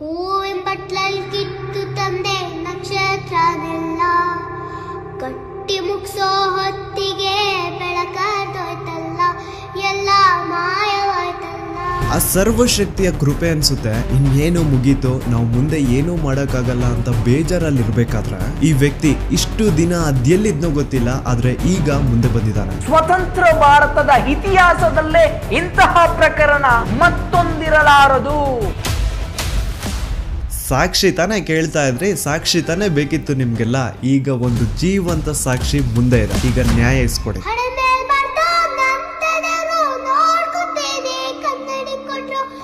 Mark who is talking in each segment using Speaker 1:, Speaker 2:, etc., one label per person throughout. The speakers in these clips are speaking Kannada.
Speaker 1: ಹೂವಿನ ಬಟ್ಲಲ್ಲಿ ಕಿತ್ತು ತಂದೆ ನಕ್ಷತ್ರನೆಲ್ಲ ಕಟ್ಟಿ ಮುಗ್ಸೋ ಹೊತ್ತಿಗೆ ಬೆಳಕಾದೋಯ್ತಲ್ಲ ಎಲ್ಲ ಮಾಯವಾಯ್ತಲ್ಲ
Speaker 2: ಆ ಸರ್ವಶಕ್ತಿಯ ಕೃಪೆ ಅನ್ಸುತ್ತೆ ಇನ್ನೇನು ಮುಗೀತು ನಾವು ಮುಂದೆ ಏನೂ ಮಾಡೋಕ್ಕಾಗಲ್ಲ ಅಂತ ಬೇಜಾರಲ್ಲಿ ಇರ್ಬೇಕಾದ್ರೆ ಈ ವ್ಯಕ್ತಿ ಇಷ್ಟು ದಿನ ಅದೆಲ್ಲಿದ್ನೋ ಗೊತ್ತಿಲ್ಲ ಆದ್ರೆ ಈಗ ಮುಂದೆ ಬಂದಿದ್ದಾನೆ.
Speaker 3: ಸ್ವತಂತ್ರ ಭಾರತದ ಇತಿಹಾಸದಲ್ಲೇ ಇಂತಹ ಪ್ರಕರಣ ಮತ್ತೊಂದಿರಲಾರದು.
Speaker 2: ಸಾಕ್ಷಿ ತಾನೇ ಕೇಳ್ತಾ ಇದ್ರಿ ಸಾಕ್ಷಿ ತಾನೇ ಬೇಕಿತ್ತು ನಿಮ್ಗೆಲ್ಲ. ಈಗ ಒಂದು ಜೀವಂತ ಸಾಕ್ಷಿ ಮುಂದೆ ಇದೆ. ಈಗ ನ್ಯಾಯ ಇಸ್ಕೊಡಿ.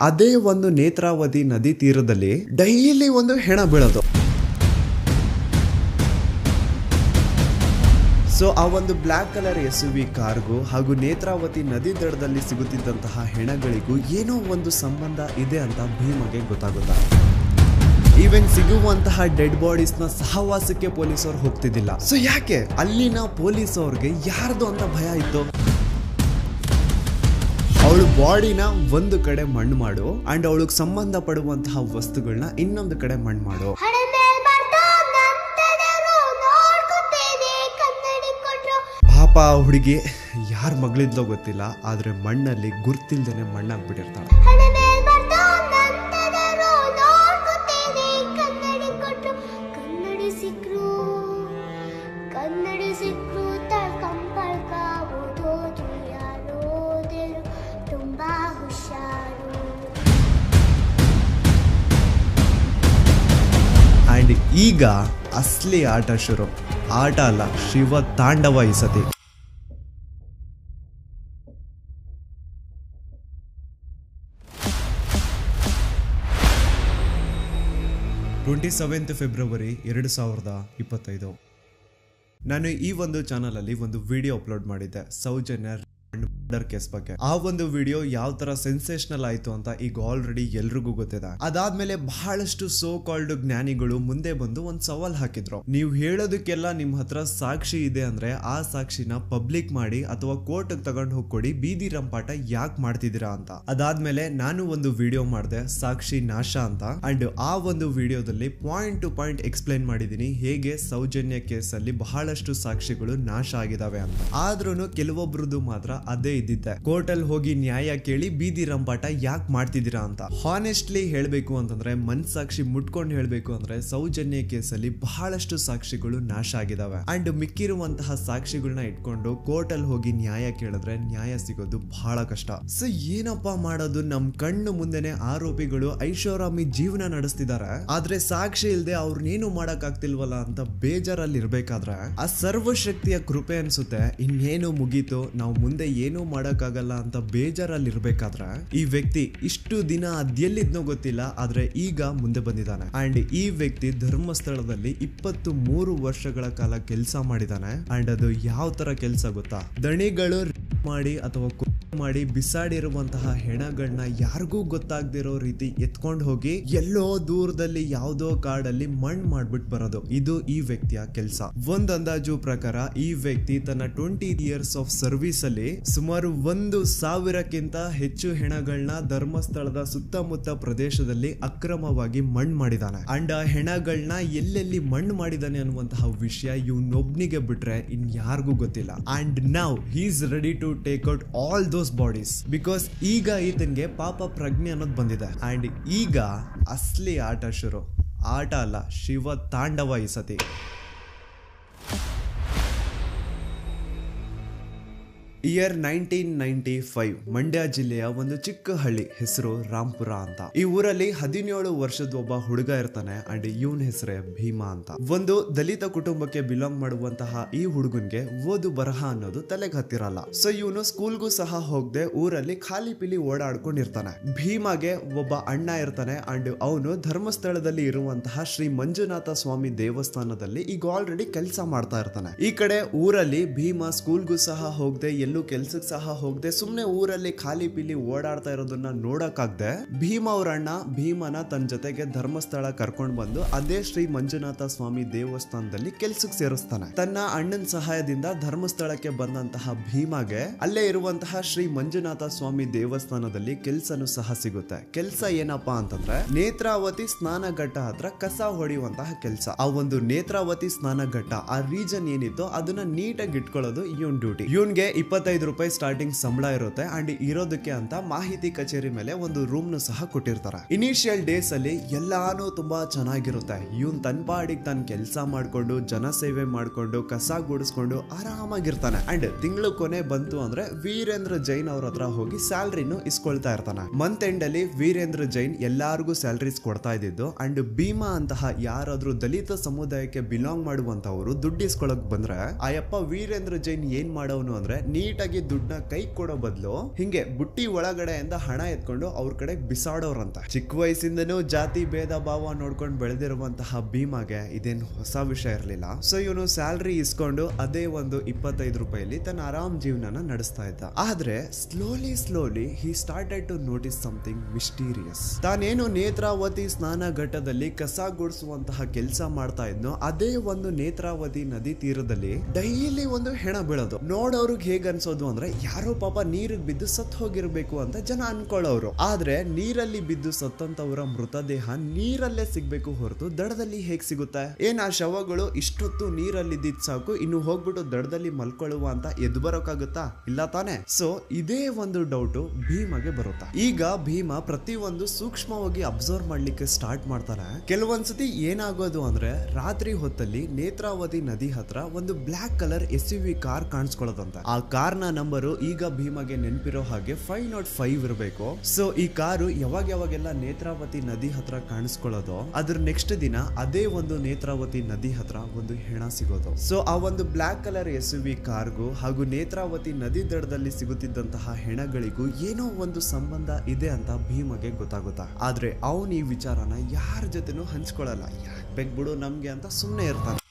Speaker 2: ಅದೇ ಒಂದು ನೇತ್ರಾವತಿ ನದಿ ತೀರದಲ್ಲಿ ಡೈಲಿ ಒಂದು ಹೆಣ ಬೀಳೋದು. ಸೊ ಆ ಒಂದು ಬ್ಲ್ಯಾಕ್ ಕಲರ್ ಎಸ್ ವಿ ಕಾರ್ಗೂ ಹಾಗೂ ನೇತ್ರಾವತಿ ನದಿ ದಡದಲ್ಲಿ ಸಿಗುತ್ತಿದ್ದಂತಹ ಹೆಣಗಳಿಗೂ ಏನೋ ಒಂದು ಸಂಬಂಧ ಇದೆ ಅಂತ ಭೀಮಗೆ ಗೊತ್ತಾಗುತ್ತಾ? ಈವನ್ ಸಿಗುವಂತಹ ಡೆಡ್ ಬಾಡೀಸ್ನ ಸಹವಾಸಕ್ಕೆ ಪೊಲೀಸರು ಹೋಗ್ತಿದ್ದಿಲ್ಲ. ಸೊ ಯಾಕೆ? ಅಲ್ಲಿನ ಪೊಲೀಸ್ ಅವ್ರಿಗೆ ಯಾರ್ದು ಅಂತ ಭಯ ಇತ್ತು? ಅವಳು ಬಾಡಿನ ಒಂದು ಕಡೆ ಮಣ್ಣು ಮಾಡು ಅಂಡ್ ಅವಳಿಗೆ ಸಂಬಂಧ ಪಡುವಂತಹ ವಸ್ತುಗಳನ್ನ ಇನ್ನೊಂದು ಕಡೆ ಮಣ್ಣು ಮಾಡು. ಪಾಪ ಹುಡುಗಿ ಯಾರ ಮಗಳಿದ್ಲೋ ಗೊತ್ತಿಲ್ಲ, ಆದ್ರೆ ಮಣ್ಣಲ್ಲಿ ಗುರ್ತಿಲ್ದೇನೆ ಮಣ್ಣಾಗ್ಬಿಟ್ಟಿರ್ತಾಳೆ. ಈಗ ಅಸ್ಲಿ ಆಟ ಶುರು. ಆಟ ಅಲ್ಲ, ಶಿವ ತಾಂಡವ ಈ ಸತಿ. ಟ್ವೆಂಟಿ ಸೆವೆಂತ್ ಫೆಬ್ರವರಿ ಎರಡು ಸಾವಿರದ ಇಪ್ಪತ್ತೈದು ನಾನು ಈ ಒಂದು ಚಾನಲಲ್ಲಿ ಒಂದು ವಿಡಿಯೋ ಅಪ್ಲೋಡ್ ಮಾಡಿದ್ದೆ. ಸೌಜನ್ಯ ಕೇಸ್ ಬಗ್ಗೆ. ಆ ಒಂದು ವಿಡಿಯೋ ಯಾವ ತರ ಸೆನ್ಸೇಷನಲ್ ಆಯ್ತು ಅಂತ ಈಗ ಆಲ್ರೆಡಿ ಎಲ್ರಿಗೂ ಗೊತ್ತಿದೆ. ಅದಾದ್ಮೇಲೆ ಬಹಳಷ್ಟು ಸೋ ಕಾಲ್ಡ್ ಜ್ಞಾನಿಗಳು ಮುಂದೆ ಬಂದು ಒಂದ್ ಸವಾಲ್ ಹಾಕಿದ್ರು. ನೀವು ಹೇಳೋದಕ್ಕೆಲ್ಲ ನಿಮ್ ಹತ್ರ ಸಾಕ್ಷಿ ಇದೆ ಅಂದ್ರೆ ಆ ಸಾಕ್ಷಿನ ಪಬ್ಲಿಕ್ ಮಾಡಿ ಅಥವಾ ಕೋರ್ಟ್ ತಗೊಂಡು ಹೋಗ್ಕೊಡಿ, ಬೀದಿ ರಂಪಾಟ ಯಾಕೆ ಮಾಡ್ತಿದ್ದೀರಾ ಅಂತ. ಅದಾದ್ಮೇಲೆ ನಾನು ಒಂದು ವಿಡಿಯೋ ಮಾಡಿದೆ, ಸಾಕ್ಷಿ ನಾಶ ಅಂತ. ಅಂಡ್ ಆ ಒಂದು ವಿಡಿಯೋದಲ್ಲಿ ಪಾಯಿಂಟ್ ಟು ಪಾಯಿಂಟ್ ಎಕ್ಸ್ಪ್ಲೈನ್ ಮಾಡಿದೀನಿ ಹೇಗೆ ಸೌಜನ್ಯ ಕೇಸಲ್ಲಿ ಬಹಳಷ್ಟು ಸಾಕ್ಷಿಗಳು ನಾಶ ಆಗಿದಾವೆ ಅಂತ. ಆದ್ರೂ ಕೆಲವೊಬ್ರದ್ದು ಮಾತ್ರ ಅದೇ ಇದ್ದಿದ್ದೆ. ಕೋರ್ಟ್ ಅಲ್ಲಿ ಹೋಗಿ ನ್ಯಾಯ ಕೇಳಿ ಬೀದಿ ರಂಪಾಟ ಯಾಕೆ ಮಾಡ್ತಿದ್ದೀರಾ ಅಂತ. ಹಾನೆಸ್ಟ್ಲಿ ಹೇಳಬೇಕು ಅಂತಂದ್ರೆ, ಮನ್ಸಾಕ್ಷಿ ಮುಟ್ಕೊಂಡು ಹೇಳಬೇಕು ಅಂದ್ರೆ ಸೌಜನ್ಯ ಕೇಸಲ್ಲಿ ಬಹಳಷ್ಟು ಸಾಕ್ಷಿಗಳು ನಾಶ ಆಗಿದಾವೆ. ಅಂಡ್ ಮಿಕ್ಕಿರುವಂತಹ ಸಾಕ್ಷಿಗಳನ್ನ ಇಟ್ಕೊಂಡು ಕೋರ್ಟ್ ಅಲ್ಲಿ ಹೋಗಿ ನ್ಯಾಯ ಕೇಳಿದ್ರೆ ನ್ಯಾಯ ಸಿಗೋದು ಬಹಳ ಕಷ್ಟ. ಸೊ ಏನಪ್ಪಾ ಮಾಡೋದು? ನಮ್ ಕಣ್ಣು ಮುಂದೆನೆ ಆರೋಪಿಗಳು ಐಶ್ವರಾಮಿ ಜೀವನ ನಡೆಸ್ತಿದ್ದಾರೆ ಆದ್ರೆ ಸಾಕ್ಷಿ ಇಲ್ದೆ ಅವ್ರನ್ನೇನು ಮಾಡಕ್ ಆಗ್ತಿಲ್ವಲ್ಲ ಅಂತ ಬೇಜಾರಲ್ಲಿ ಇರ್ಬೇಕಾದ್ರೆ ಆ ಸರ್ವಶಕ್ತಿಯ ಕೃಪೆ ಅನ್ಸುತ್ತೆ, ಇನ್ನೇನು ಮುಗೀತು, ನಾವು ಮುಂದೆ ಏನೂ ಮಾಡೋಕ್ಕಾಗಲ್ಲ ಅಂತ ಬೇಜಾರಲ್ಲಿ ಇರಬೇಕಾದ್ರೆ ಈ ವ್ಯಕ್ತಿ ಇಷ್ಟು ದಿನ ಅದೆಲ್ಲಿದ್ನೋ ಗೊತ್ತಿಲ್ಲ, ಆದ್ರೆ ಈಗ ಮುಂದೆ ಬಂದಿದ್ದಾನೆ. ಅಂಡ್ ಈ ವ್ಯಕ್ತಿ ಧರ್ಮಸ್ಥಳದಲ್ಲಿ ಇಪ್ಪತ್ತು ಮೂರು ವರ್ಷಗಳ ಕಾಲ ಕೆಲಸ ಮಾಡಿದಾನೆ. ಅಂಡ್ ಅದು ಯಾವ ತರ ಕೆಲಸ ಗೊತ್ತಾ? ದಣಿಗಳು ಮಾಡಿ ಅಥವಾ ಮಾಡಿ ಬಿಸಾಡಿರುವಂತಹ ಹೆಣಗಳನ್ನ ಯಾರಿಗೂ ಗೊತ್ತಾಗ್ದಿರೋ ರೀತಿ ಎತ್ಕೊಂಡು ಹೋಗಿ ಎಲ್ಲೋ ದೂರದಲ್ಲಿ ಯಾವ್ದೋ ಕಾಡಲ್ಲಿ ಮಣ್ಣು ಮಾಡ್ಬಿಟ್ಟು ಬರೋದು. ಇದು ಈ ವ್ಯಕ್ತಿಯ ಕೆಲಸ. ಒಂದ್ ಅಂದಾಜು ಪ್ರಕಾರ ಈ ವ್ಯಕ್ತಿ ತನ್ನ ಟ್ವೆಂಟಿ ಇಯರ್ಸ್ ಆಫ್ ಸರ್ವಿಸ್ ಅಲ್ಲಿ ಸುಮಾರು ಒಂದು ಸಾವಿರಕ್ಕಿಂತ ಹೆಚ್ಚು ಹೆಣಗಳನ್ನ ಧರ್ಮಸ್ಥಳದ ಸುತ್ತಮುತ್ತ ಪ್ರದೇಶದಲ್ಲಿ ಅಕ್ರಮವಾಗಿ ಮಣ್ಣು ಮಾಡಿದಾನೆ. ಅಂಡ್ ಆ ಹೆಣಗಳನ್ನ ಎಲ್ಲೆಲ್ಲಿ ಮಣ್ಣು ಮಾಡಿದಾನೆ ಅನ್ನುವಂತಹ ವಿಷಯ ಇವನೊಬ್ನಿಗೆ ಬಿಟ್ರೆ ಇನ್ ಯಾರಿಗೂ ಗೊತ್ತಿಲ್ಲ. ಅಂಡ್ ನಾವ್ he's ready to take out all those bodies. Because ಈಗ ಈತನ್ಗೆ ಪಾಪ ಪ್ರಜ್ಞೆ ಅನ್ನೋದು ಬಂದಿದೆ. ಅಂಡ್ ಈಗ ಅಸ್ಲಿ ಆಟ ಶುರು. ಆಟ ಅಲ್ಲ, ಶಿವ ತಾಂಡವ ಈ ಸತಿ. Year nineteen ninety five Mandya ಜಿಲ್ಲೆಯ ಒಂದು ಚಿಕ್ಕ ಹಳ್ಳಿ, ಹೆಸರು ರಾಂಪುರ ಅಂತ. ಈ ಊರಲ್ಲಿ ಹದಿನೇಳು ವರ್ಷದ ಒಬ್ಬ ಹುಡುಗ ಇರ್ತಾನೆ ಅಂಡ್ ಇವನ್ ಹೆಸರೇ ಭೀಮಾ ಅಂತ. ಒಂದು ದಲಿತ ಕುಟುಂಬಕ್ಕೆ ಬಿಲಾಂಗ್ ಮಾಡುವಂತಹ ಈ ಹುಡುಗನ್ಗೆ ಓದು ಬರಹ ಅನ್ನೋದು ತಲೆಗೆ ಹತ್ತಿರಲ್ಲ. ಸೊ ಇವನು ಸ್ಕೂಲ್ಗೂ ಸಹ ಹೋಗದೆ ಊರಲ್ಲಿ ಖಾಲಿ ಪಿಲಿ ಓಡಾಡ್ಕೊಂಡಿರ್ತಾನೆ. ಭೀಮಾಗೆ ಒಬ್ಬ ಅಣ್ಣ ಇರ್ತಾನೆ ಅಂಡ್ ಅವನು ಧರ್ಮಸ್ಥಳದಲ್ಲಿ ಇರುವಂತಹ ಶ್ರೀ ಮಂಜುನಾಥ ಸ್ವಾಮಿ ದೇವಸ್ಥಾನದಲ್ಲಿ ಈಗ ಆಲ್ರೆಡಿ ಕೆಲಸ ಮಾಡ್ತಾ ಇರ್ತಾನೆ. ಈ ಕಡೆ ಊರಲ್ಲಿ ಭೀಮಾ ಸ್ಕೂಲ್ಗೂ ಸಹ ಹೋಗದೆ ಎಲ್ಲೂ ಕೆಲ್ಸಕ್ಕೆ ಸಹ ಹೋಗದೆ ಸುಮ್ನೆ ಊರಲ್ಲಿ ಖಾಲಿ ಪಿಲಿ ಓಡಾಡ್ತಾ ಇರೋದನ್ನ ನೋಡಕ್ಕಾಗ್ದೆ ಭೀಮ ಅವ್ರ ಅಣ್ಣ ಭೀಮನ ತನ್ನ ಜೊತೆಗೆ ಧರ್ಮಸ್ಥಳ ಕರ್ಕೊಂಡು ಬಂದು ಅದೇ ಶ್ರೀ ಮಂಜುನಾಥ ಸ್ವಾಮಿ ದೇವಸ್ಥಾನದಲ್ಲಿ ಕೆಲ್ಸಕ್ಕೆ ಸೇರಿಸ್ತಾನೆ. ತನ್ನ ಅಣ್ಣನ ಸಹಾಯದಿಂದ ಧರ್ಮಸ್ಥಳಕ್ಕೆ ಬಂದಂತಹ ಭೀಮಗೆ ಅಲ್ಲೇ ಇರುವಂತಹ ಶ್ರೀ ಮಂಜುನಾಥ ಸ್ವಾಮಿ ದೇವಸ್ಥಾನದಲ್ಲಿ ಕೆಲ್ಸನು ಸಹ ಸಿಗುತ್ತೆ. ಕೆಲ್ಸ ಏನಪ್ಪಾ ಅಂತಂದ್ರೆ ನೇತ್ರಾವತಿ ಸ್ನಾನಘಟ್ಟ ಹತ್ರ ಕಸ ಹೊಡೆಯುವಂತಹ ಕೆಲಸ. ಆ ಒಂದು ನೇತ್ರಾವತಿ ಸ್ನಾನಘಟ್ಟ, ಆ ರೀಜನ್ ಏನಿತ್ತು ಅದನ್ನ ನೀಟಾಗಿ ಇಟ್ಕೊಳ್ಳೋದು ಇವನ್ ಡ್ಯೂಟಿ. ಇವನ್ಗೆ ಇಪ್ಪತ್ತೈದು ರೂಪಾಯಿ ಸ್ಟಾರ್ಟಿಂಗ್ ಸಂಬಳ ಇರುತ್ತೆ ಅಂಡ್ ಇರೋದಕ್ಕೆ ಅಂತ ಮಾಹಿತಿ ಕಚೇರಿ ಮೇಲೆ ಒಂದು ರೂಮ್ ನು ಸಹ ಕೊಟ್ಟಿರ್ತಾರೆ. ಇನಿಷಿಯಲ್ ಡೇಸ್ ಅಲ್ಲಿ ಎಲ್ಲಾನು ತುಂಬಾ ಚೆನ್ನಾಗಿರುತ್ತೆ. ಇವನ್ ತನ್ ಪಾಡಿಗೆ ತಾನು ಕೆಲಸ ಮಾಡ್ಕೊಂಡು ಜನಸೇವೆ ಮಾಡ್ಕೊಂಡು, ಕಸ ಗುಡಿಸ್ಕೊಂಡು ಆರಾಮಾಗಿರ್ತಾನೆ. ಅಂಡ್ ತಿಂಗಳು ಕೊನೆ ಬಂತು ಅಂದ್ರೆ ವೀರೇಂದ್ರ ಜೈನ್ ಅವ್ರ ಹತ್ರ ಹೋಗಿ ಸ್ಯಾಲ್ರಿನು ಇಸ್ಕೊಳ್ತಾ ಇರ್ತಾನೆ. ಮಂತ್ ಎಂಡ್ ಅಲ್ಲಿ ವೀರೇಂದ್ರ ಜೈನ್ ಎಲ್ಲಾರ್ಗೂ ಸ್ಯಾಲ್ರೀಸ್ ಕೊಡ್ತಾ ಇದ್ದಿದ್ದು ಅಂಡ್ ಭೀಮಾ ಅಂತಹ ಯಾರಾದ್ರೂ ದಲಿತ ಸಮುದಾಯಕ್ಕೆ ಬಿಲಾಂಗ್ ಮಾಡುವಂತವರು ದುಡ್ಡು ಇಸ್ಕೊಳಕ್ ಬಂದ್ರೆ ಆಯಪ್ಪ ವೀರೇಂದ್ರ ಜೈನ್ ಏನ್ ಮಾಡೋನು ಅಂದ್ರೆ ನೀಟಾಗಿ ದುಡ್ಡನ್ನ ಕೈ ಕೊಡೋ ಬದಲು ಹಿಂಗೆ ಬುಟ್ಟಿ ಒಳಗಡೆಯಿಂದ ಹಣ ಎತ್ಕೊಂಡು ಅವ್ರ ಕಡೆ ಬಿಸಾಡೋರಂತ. ಚಿಕ್ಕ ವಯಸ್ಸಿಂದನೂ ಜಾತಿ ಭೇದ ಭಾವ ನೋಡ್ಕೊಂಡು ಬೆಳೆದಿರುವಂತಹ ಭೀಮಾಗೆ ಇದೇನ್ ಹೊಸ ವಿಷಯ ಇರಲಿಲ್ಲ. ಸೊ ಇವನು ಸ್ಯಾಲ್ರಿ ಇಸ್ಕೊಂಡು ಅದೇ ಒಂದು ಇಪ್ಪತ್ತೈದು ರೂಪಾಯಿಲಿ ತನ್ನ ಆರಾಮ್ ಜೀವನನ ನಡೆಸ್ತಾ ಇದ್ದ. ಆದ್ರೆ slowly slowly he started to notice something mysterious ತಾನೇನು Netravati ಸ್ನಾನ ಘಟ್ಟದಲ್ಲಿ ಕಸ ಗುಡಿಸುವಂತಹ ಕೆಲಸ ಮಾಡ್ತಾ ಇದ್ನೋ, ಅದೇ ಒಂದು ನೇತ್ರಾವತಿ ನದಿ ತೀರದಲ್ಲಿ ಡೈಲಿ ಒಂದು ಹೆಣ ಬೀಳೋದು. ನೋಡೋರ್ಗ್ ಹೇಗ್ ಅನ್ಸೋದು ಅಂದ್ರೆ, ಯಾರೋ ಪಾಪ ನೀರಿಗೆ ಬಿದ್ದು ಸತ್ತು ಹೋಗಿರ್ಬೇಕು ಅಂತ ಜನ ಅನ್ಕೊಳ್ಳೋರು. ಆದ್ರೆ, ನೀರಲ್ಲಿ ಬಿದ್ದು ಸತ್ತಂತವರ ಮೃತದೇಹ ನೀರಲ್ಲೇ ಸಿಗ್ಬೇಕು ಹೊರತು ದಡದಲ್ಲಿ ಹೇಗ್ ಸಿಗುತ್ತೆ? ಏನ್ ಆ ಶವಗಳು ಇಷ್ಟೊತ್ತು ನೀರಲ್ಲಿ ಇದ್ದಿದ್ ಸಾಕು, ಇನ್ನು ಹೋಗ್ಬಿಟ್ಟು ದಡದಲ್ಲಿ ಮಲ್ಕೊಳ್ಳುವ ಅಂತ ಎದ್ದು ಬರೋಕಾಗುತ್ತಾ? ಇಲ್ಲ ತಾನೆ? ಸೊ ಇದೇ ಒಂದು ಡೌಟ್ ಭೀಮಗೆ ಬರುತ್ತಾ? ಈಗ ಭೀಮ ಪ್ರತಿಯೊಂದು ಸೂಕ್ಷ್ಮವಾಗಿ ಅಬ್ಸರ್ವ್ ಮಾಡ್ಲಿಕ್ಕೆ ಸ್ಟಾರ್ಟ್ ಮಾಡ್ತಾರೆ ಕೆಲವೊಂದ್ಸತಿ ಏನಾಗೋದು ಅಂದ್ರೆ, ರಾತ್ರಿ ಹೊತ್ತಲ್ಲಿ ನೇತ್ರಾವತಿ ನದಿ ಹತ್ರ ಒಂದು black colour S U V car ಕಾಣಿಸ್ಕೊಳ್ಳೋದಂತೆ. ಆ ನ ನಂಬರು ಈಗ ಭೀಮಗೆ ನೆನಪಿರೋ ಹಾಗೆ ಫೈವ್ ನಾಟ್ ಫೈವ್ ಇರಬೇಕು. ಸೊ ಈ ಕಾರು ಯಾವಾಗ ಯಾವಾಗೆಲ್ಲ ನೇತ್ರಾವತಿ ನದಿ ಹತ್ರ ಕಾಣಿಸ್ಕೊಳ್ಳೋದು, ಅದ್ರ ನೆಕ್ಸ್ಟ್ ದಿನ ಅದೇ ಒಂದು ನೇತ್ರಾವತಿ ನದಿ ಹತ್ರ ಒಂದು ಹೆಣ ಸಿಗೋದು. ಸೊ ಆ ಒಂದು ಬ್ಲಾಕ್ ಕಲರ್ ಎಸ್ ವಿ ಕಾರ್ಗೂ ಹಾಗೂ ನೇತ್ರಾವತಿ ನದಿ ದಡದಲ್ಲಿ ಸಿಗುತ್ತಿದ್ದಂತಹ ಹೆಣಗಳಿಗೂ ಏನೋ ಒಂದು ಸಂಬಂಧ ಇದೆ ಅಂತ ಭೀಮಗೆ ಗೊತ್ತಾಗುತ್ತಾ? ಆದ್ರೆ ಅವನು ಈ ವಿಚಾರನ ಯಾರ ಜೊತೆನೂ ಹಂಚ್ಕೊಳ್ಳಲ್ಲ. ಯಾಕೆ ಬಿಡು ನಮ್ಗೆ ಅಂತ ಸುಮ್ಮನೆ ಇರ್ತಾನೆ.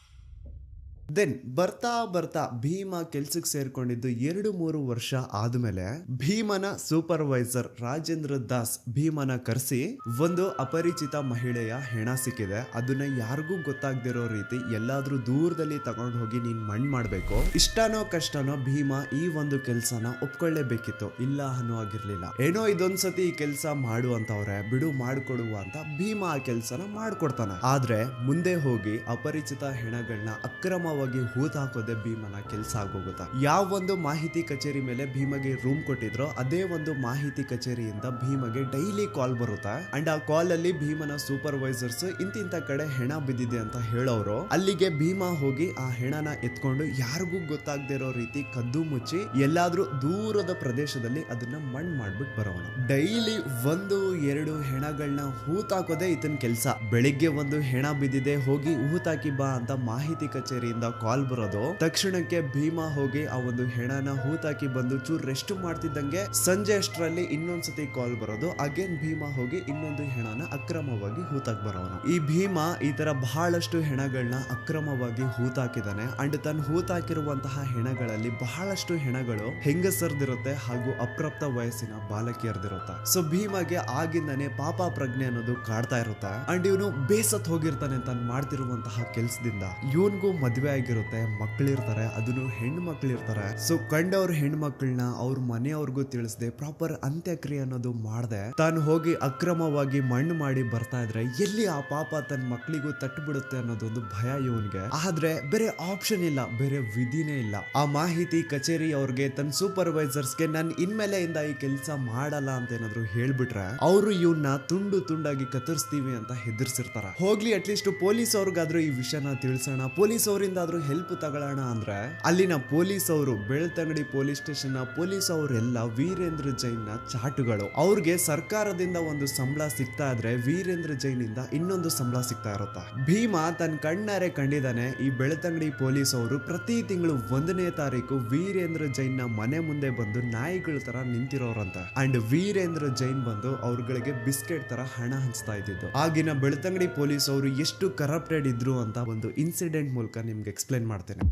Speaker 2: ದೆನ್ ಬರ್ತಾ ಬರ್ತಾ ಭೀಮ ಕೆಲ್ಸಕ್ಕೆ ಸೇರ್ಕೊಂಡಿದ್ದು ಎರಡು ಮೂರು ವರ್ಷ ಆದ್ಮೇಲೆ ಭೀಮನ ಸೂಪರ್ವೈಸರ್ ರಾಜೇಂದ್ರ ದಾಸ್ ಭೀಮನ ಕರೆಸಿ ಒಂದು ಅಪರಿಚಿತ ಮಹಿಳೆಯ ಹೆಣ ಸಿಕ್ಕಿದೆ. ಅದನ್ನ ಯಾರಿಗೂ ಗೊತ್ತಾಗ್ದಿರೋ ರೀತಿ ಎಲ್ಲಾದ್ರೂ ದೂರದಲ್ಲಿ ತಗೊಂಡು ಹೋಗಿ ನೀನ್ ಮಣ್ಣ್ ಮಾಡ್ಬೇಕು. ಇಷ್ಟನೋ ಕಷ್ಟನೋ ಭೀಮ ಈ ಒಂದು ಕೆಲ್ಸನ ಒಪ್ಕೊಳ್ಳೇಬೇಕಿತ್ತು. ಇಲ್ಲ ಅನ್ನೋ ಆಗಿರ್ಲಿಲ್ಲ ಏನೋ ಇದೊಂದ್ಸತಿ ಈ ಕೆಲ್ಸ ಮಾಡು ಅಂತವ್ರೆ ಬಿಡು ಮಾಡ್ಕೊಡುವ ಅಂತ ಭೀಮ ಆ ಕೆಲ್ಸನ ಮಾಡ್ಕೊಡ್ತಾನೆ. ಆದ್ರೆ ಮುಂದೆ ಹೋಗಿ ಅಪರಿಚಿತ ಹೆಣಗಳನ್ನ ಅಕ್ರಮವಾಗಿ ಹೂತ್ ಹಾಕೋದೆ ಭೀಮನ ಕೆಲಸ ಆಗೋಗುತ್ತಾ? ಯಾವ ಒಂದು ಮಾಹಿತಿ ಕಚೇರಿ ಮೇಲೆ ಭೀಮಗೆ ರೂಮ್ ಕೊಟ್ಟಿದ್ರೋ ಅದೇ ಒಂದು ಮಾಹಿತಿ ಕಚೇರಿಯಿಂದ ಭೀಮಗೆ ಡೈಲಿ ಕಾಲ್ ಬರುತ್ತಾ? ಅಂಡ್ ಆ ಕಾಲ್ ಅಲ್ಲಿ ಭೀಮನ ಸೂಪರ್ವೈಸರ್ಸ್ ಇಂತಿಂತ ಕಡೆ ಹೆಣ ಬಿದ್ದಿದೆ ಅಂತ ಹೇಳೋರು. ಅಲ್ಲಿಗೆ ಭೀಮ ಹೋಗಿ ಆ ಹೆಣನ ಎತ್ಕೊಂಡು ಯಾರಿಗೂ ಗೊತ್ತಾಗದೇ ಇರೋ ರೀತಿ ಕದ್ದು ಮುಚ್ಚಿ ಎಲ್ಲಾದ್ರೂ ದೂರದ ಪ್ರದೇಶದಲ್ಲಿ ಅದನ್ನ ಮಣ್ಣು ಮಾಡ್ಬಿಟ್ಟು ಬರೋಣ ಡೈಲಿ ಒಂದು ಎರಡು ಹೆಣಗಳನ್ನ ಹೂತಾಕೋದೇ ಇದನ್ ಕೆಲ್ಸ. ಬೆಳಿಗ್ಗೆ ಒಂದು ಹೆಣ ಬಿದ್ದಿದೆ, ಹೋಗಿ ಹೂತಾಕಿ ಬಾ ಅಂತ ಮಾಹಿತಿ ಕಚೇರಿಯಿಂದ ಕಾಲ್ ಬರೋದು. ತಕ್ಷಣಕ್ಕೆ ಭೀಮಾ ಹೋಗಿ ಆ ಒಂದು ಹೆಣನ ಹೂತಾಕಿ ಬಂದು ಚೂರ್ ರೆಸ್ಟ್ ಮಾಡ್ತಿದ್ದಂಗೆ ಸಂಜೆ ಅಷ್ಟರಲ್ಲಿ ಇನ್ನೊಂದ್ಸತಿ ಕಾಲ್ ಬರೋದು. ಅಗೇನ್ ಭೀಮಾ ಹೋಗಿ ಇನ್ನೊಂದು ಹೆಣನ ಅಕ್ರಮವಾಗಿ ಹೂತಾಕ್ ಬರೋನು. ಈ ಭೀಮಾ ಈ ತರ ಬಹಳಷ್ಟು ಹೆಣಗಳನ್ನ ಅಕ್ರಮವಾಗಿ ಹೂತಾಕಿದಾನೆ. ಅಂಡ್ ತನ್ನ ಹೂತಾಕಿರುವಂತಹ ಹೆಣಗಳಲ್ಲಿ ಬಹಳಷ್ಟು ಹೆಣಗಳು ಹೆಂಗಸರ್ದಿರುತ್ತೆ ಹಾಗೂ ಅಪ್ರಾಪ್ತ ವಯಸ್ಸಿನ ಬಾಲಕಿಯರ್ದಿರುತ್ತೆ. ಸೊ ಭೀಮಾಗೆ ಆಗಿಂದಾನೆ ಪಾಪ ಪ್ರಜ್ಞೆ ಅನ್ನೋದು ಕಾಡ್ತಾ ಇರುತ್ತೆ. ಅಂಡ್ ಇವನು ಬೇಸತ್ ಹೋಗಿರ್ತಾನೆ ತಾನು ಮಾಡ್ತಿರುವಂತಹ ಕೆಲ್ಸದಿಂದ. ಇವನ್ಗೂ ಮದ್ವೆ ಆಗಿರುತ್ತೆ ಮಕ್ಕಳಿರ್ತಾರೆ ಅದನ್ನು ಹೆಣ್ಣು ಮಕ್ಕಳಿರ್ತಾರೆ ಸೊ ಕಂಡವ್ರ ಹೆಣ್ಮಕ್ಳನ್ನ ಅವ್ರ ಮನೆಯವ್ರಿಗೂ ತಿಳಿಸದೆ ಪ್ರಾಪರ್ ಅಂತ್ಯಕ್ರಿಯೆ ಅನ್ನೋದು ಮಾಡದೆ. ತಾನು ಹೋಗಿ ಅಕ್ರಮವಾಗಿ ಮಣ್ಣು ಮಾಡಿ ಬರ್ತಾ ಇದ್ರೆ, ಎಲ್ಲಿ ಆ ಪಾಪ ತನ್ನ ಮಕ್ಕಳಿಗೂ ತಟ್ಟು ಬಿಡುತ್ತೆ ಅನ್ನೋದೊಂದು ಭಯ ಇವನ್ಗೆ. ಆದ್ರೆ, ಬೇರೆ ಆಪ್ಷನ್ ಇಲ್ಲ, ಬೇರೆ ವಿಧಿನೇ ಇಲ್ಲ. ಆ ಮಾಹಿತಿ ಕಚೇರಿ ಅವ್ರಿಗೆ ತನ್ನ ಸೂಪರ್ವೈಸರ್ಸ್ಗೆ ನಾನು ಇನ್ಮೇಲೆಯಿಂದ ಈ ಕೆಲಸ ಮಾಡಲ್ಲ ಅಂತ ಏನಾದ್ರು ಹೇಳ್ಬಿಟ್ರೆ, ಅವರು ಇವನ್ನ ತುಂಡು ತುಂಡಾಗಿ ಕತ್ತರಿಸ್ತೀವಿ ಅಂತ ಹೆದರ್ಸಿರ್ತಾರ. ಹೋಗ್ಲಿ ಅಟ್ಲೀಸ್ಟ್ ಪೊಲೀಸ್ ಅವ್ರಿಗಾದ್ರೂ ಈ ವಿಷಯನ ತಿಳಿಸೋಣ. ಪೊಲೀಸ್ ಅವರಿಂದ ಹೆಲ್ಪ್ ತಗೊಳ್ಳೋಣ ಅಂದ್ರೆ ಅಲ್ಲಿನ ಪೊಲೀಸ್ ಅವರು, ಬೆಳ್ತಂಗಡಿ ಪೊಲೀಸ್ ಸ್ಟೇಷನ್ನ ಪೊಲೀಸ್ ಅವರೆಲ್ಲ ವೀರೇಂದ್ರ ಜೈನ್ನ ಚಾಟುಗಳು. ಅವ್ರಿಗೆ ಸರ್ಕಾರದಿಂದ ಒಂದು ಸಂಬಳ ಸಿಗ್ತಾ ಇದ್ರೆ ವೀರೇಂದ್ರ ಜೈನ್ ಇಂದ ಇನ್ನೊಂದು ಸಂಬಳ ಸಿಗ್ತಾ ಇರುತ್ತಾ? ಭೀಮಾ ತನ್ನ ಕಣ್ಣಾರೆ ಕಂಡಿದ್ದಾನೆ ಈ ಬೆಳ್ತಂಗಡಿ ಪೊಲೀಸ್ ಅವರು ಪ್ರತಿ ತಿಂಗಳು ಒಂದನೇ ತಾರೀಕು ವೀರೇಂದ್ರ ಜೈನ್ನ ಮನೆ ಮುಂದೆ ಬಂದು ನಾಯಿಗಳ ತರ ನಿಂತಿರೋರಂತ. ಅಂಡ್ ವೀರೇಂದ್ರ ಜೈನ್ ಬಂದು ಅವ್ರಗಳಿಗೆ ಬಿಸ್ಕೆಟ್ ತರ ಹಣ ಹಂಚ್ತಾ ಇದ್ದಿದ್ದು. ಆಗಿನ ಬೆಳ್ತಂಗಡಿ ಪೊಲೀಸ್ ಅವರು ಎಷ್ಟು ಕರಪ್ಟೆಡ್ ಇದ್ರು ಅಂತ ಒಂದು ಇನ್ಸಿಡೆಂಟ್ ಮೂಲಕ ನಿಮ್ಗೆ ಎಕ್ಸ್ಪ್ಲೇನ್ ಮಾಡ್ತೇನೆ.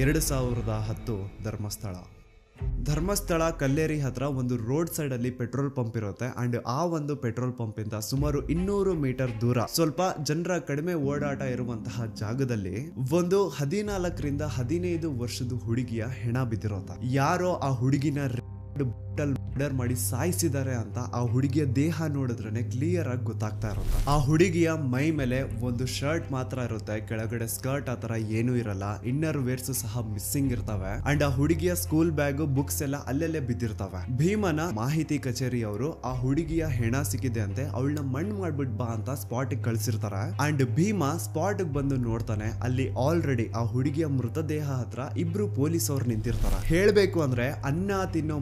Speaker 2: ಎರಡು ಸಾವಿರದ ಹತ್ತು ಧರ್ಮಸ್ಥಳ. ಧರ್ಮಸ್ಥಳ ಕಲ್ಲೇರಿ ಹತ್ರ ಒಂದು ರೋಡ್ ಸೈಡ್ ಅಲ್ಲಿ ಪೆಟ್ರೋಲ್ ಪಂಪ್ ಇರುತ್ತೆ. ಅಂಡ್ ಆ ಒಂದು ಪೆಟ್ರೋಲ್ ಪಂಪ್ ಇಂದ ಸುಮಾರು ಇನ್ನೂರು ಮೀಟರ್ ದೂರ ಸ್ವಲ್ಪ ಜನರ ಕಡಿಮೆ ಓಡಾಟ ಇರುವಂತಹ ಜಾಗದಲ್ಲಿ ಒಂದು ಹದಿನಾಲ್ಕರಿಂದ ಹದಿನೈದು ವರ್ಷದ ಹುಡುಗಿಯ ಹೆಣ ಬಿದ್ದಿರೋತ. ಯಾರೋ ಆ ಹುಡುಗಿನ ಮರ್ಡರ್ ಮಾಡಿ ಸಾಯಿಸಿದ್ದಾರೆ ಅಂತ ಆ ಹುಡುಗಿಯ ದೇಹ ನೋಡಿದ್ರೆ ಕ್ಲಿಯರ್ ಆಗಿ ಗೊತ್ತಾಗ್ತಾ ಇರುತ್ತೆ ಆ ಹುಡುಗಿಯ ಮೈ ಮೇಲೆ ಒಂದು ಶರ್ಟ್ ಮಾತ್ರ ಇರುತ್ತೆ, ಕೆಳಗಡೆ ಸ್ಕರ್ಟ್ ಆತರ ಏನೂ ಇರಲ್ಲ ಇನ್ನರ್ ವೇರ್ಸ್ ಸಹ ಮಿಸ್ಸಿಂಗ್ ಇರ್ತವೆ. ಅಂಡ್ ಆ ಹುಡುಗಿಯ ಸ್ಕೂಲ್ ಬ್ಯಾಗ್ ಬುಕ್ಸ್ ಎಲ್ಲ ಅಲ್ಲಲ್ಲೇ ಬಿದ್ದಿರ್ತವೆ. ಭೀಮನ ಮಾಹಿತಿ ಕಚೇರಿ ಅವರು ಆ ಹುಡುಗಿಯ ಹೆಣ ಸಿಕ್ಕಿದೆ ಅಂತೆ, ಅವಳನ್ನ ಮಣ್ಣು ಮಾಡ್ಬಿಟ್ ಬಾ ಅಂತ ಸ್ಪಾಟ್ ಕಳ್ಸಿರ್ತಾರೆ. ಅಂಡ್ ಭೀಮ ಸ್ಪಾಟ್ ಬಂದು ನೋಡ್ತಾನೆ, ಅಲ್ಲಿ ಆಲ್ರೆಡಿ ಆ ಹುಡುಗಿಯ ಮೃತದೇಹ ಹತ್ರ ಇಬ್ರು ಪೊಲೀಸ್ ಅವ್ರು ನಿಂತಿರ್ತಾರ. ಹೇಳ್ಬೇಕು ಅಂದ್ರೆ ಅನ್ನ ತಿನ್ನೋ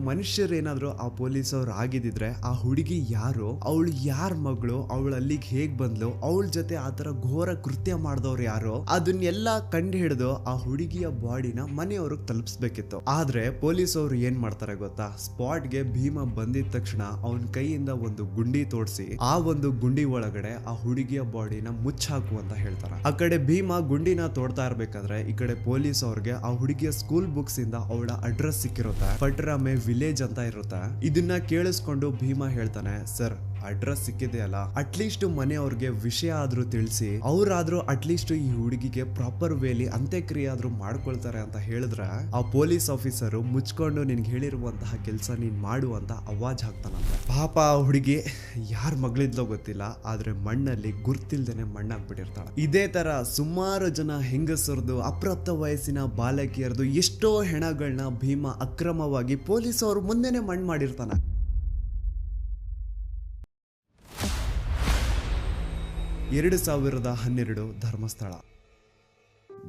Speaker 2: ಮನುಷ್ಯರೇನಾದ್ರೂ ಆ ಪೊಲೀಸ್ ಅವ್ರು ಆಗಿದ್ದಿದ್ರೆ ಆ ಹುಡುಗಿ ಯಾರು, ಅವಳು ಯಾರ ಮಗಳು, ಅವಳು ಅಲ್ಲಿಗೆ ಹೇಗ್ ಬಂದ್ಲು, ಅವಳ ಜೊತೆ ಆತರ ಘೋರ ಕೃತ್ಯ ಮಾಡಿದವ್ರು ಯಾರು, ಅದನ್ನೆಲ್ಲ ಕಂಡು ಹಿಡಿದು ಆ ಹುಡುಗಿಯ ಬಾಡಿನ ಮನೆಯವ್ರಿಗೆ ತಲುಪಿಸ್ಬೇಕಿತ್ತು. ಆದ್ರೆ ಪೊಲೀಸ್ ಅವರು ಏನ್ ಮಾಡ್ತಾರೆ ಗೊತ್ತಾ? ಸ್ಪಾಟ್ಗೆ ಭೀಮ ಬಂದಿದ ತಕ್ಷಣ ಅವನ ಕೈಯಿಂದ ಒಂದು ಗುಂಡಿ ತೋಡಿಸಿ, ಆ ಒಂದು ಗುಂಡಿ ಒಳಗಡೆ ಆ ಹುಡುಗಿಯ ಬಾಡಿನ ಮುಚ್ಚಾಕು ಅಂತ ಹೇಳ್ತಾರೆ. ಆ ಕಡೆ ಭೀಮ ಗುಂಡಿನ ತೋಡ್ತಾ ಇರ್ಬೇಕಾದ್ರೆ ಈ ಕಡೆ ಪೊಲೀಸ್ ಅವ್ರಿಗೆ ಆ ಹುಡುಗಿಯ ಸ್ಕೂಲ್ ಬುಕ್ಸ್ ಇಂದ ಅವಳ ಅಡ್ರೆಸ್ ಸಿಕ್ಕಿರುತ್ತೆ. ಪಟ್ರಾಮೆ ವಿಲೇಜ್ ಅಂತ ಇರುತ್ತೆ? ಇದನ್ನ ಕೇಳಿಸ್ಕೊಂಡು ಭೀಮಾ ಹೇಳ್ತಾನೆ ಸರ್ ಅಡ್ರೆಸ್ ಸಿಕ್ಕಿದೆಯಲ್ಲ ಅಟ್ಲೀಸ್ಟ್ ಮನೆಯವ್ರಿಗೆ ವಿಷಯ ಆದ್ರೂ ತಿಳಿಸಿ, ಅವ್ರಾದ್ರೂ ಅಟ್ಲೀಸ್ಟ್ ಈ ಹುಡುಗಿಗೆ ಪ್ರಾಪರ್ ವೇಲಿ ಅಂತ್ಯಕ್ರಿಯೆ ಆದ್ರೂ ಮಾಡ್ಕೊಳ್ತಾರೆ ಅಂತ ಹೇಳಿದ್ರೆ, ಆ ಪೊಲೀಸ್ ಆಫೀಸರ್ ಮುಚ್ಕೊಂಡು ನಿನ್ಗೆ ಹೇಳಿರುವಂತಹ ಕೆಲಸ ನೀನ್ ಮಾಡು ಅಂತ ಅವಾಜ್ ಹಾಕ್ತಾನಂತ. ಪಾಪ ಆ ಹುಡುಗಿ ಯಾರ ಮಗಳಿದ್ಲೋ ಗೊತ್ತಿಲ್ಲ, ಆದ್ರೆ ಮಣ್ಣಲ್ಲಿ ಗುರ್ತಿಲ್ದೇನೆ ಮಣ್ಣಾಗ್ಬಿಟ್ಟಿರ್ತಾಳೆ. ಇದೇ ತರ ಸುಮಾರು ಜನ ಹೆಂಗಸರದು, ಅಪ್ರಾಪ್ತ ವಯಸ್ಸಿನ ಬಾಲಕಿಯರದು ಎಷ್ಟೋ ಹೆಣಗಳನ್ನ ಭೀಮ ಅಕ್ರಮವಾಗಿ ಪೊಲೀಸ್ ಅವರು ಮುಂದೆನೆ ಮಣ್ಣು ಮಾಡಿರ್ತಾನೆ. ಎರಡು ಸಾವಿರದ ಹನ್ನೆರಡು ಧರ್ಮಸ್ಥಳ.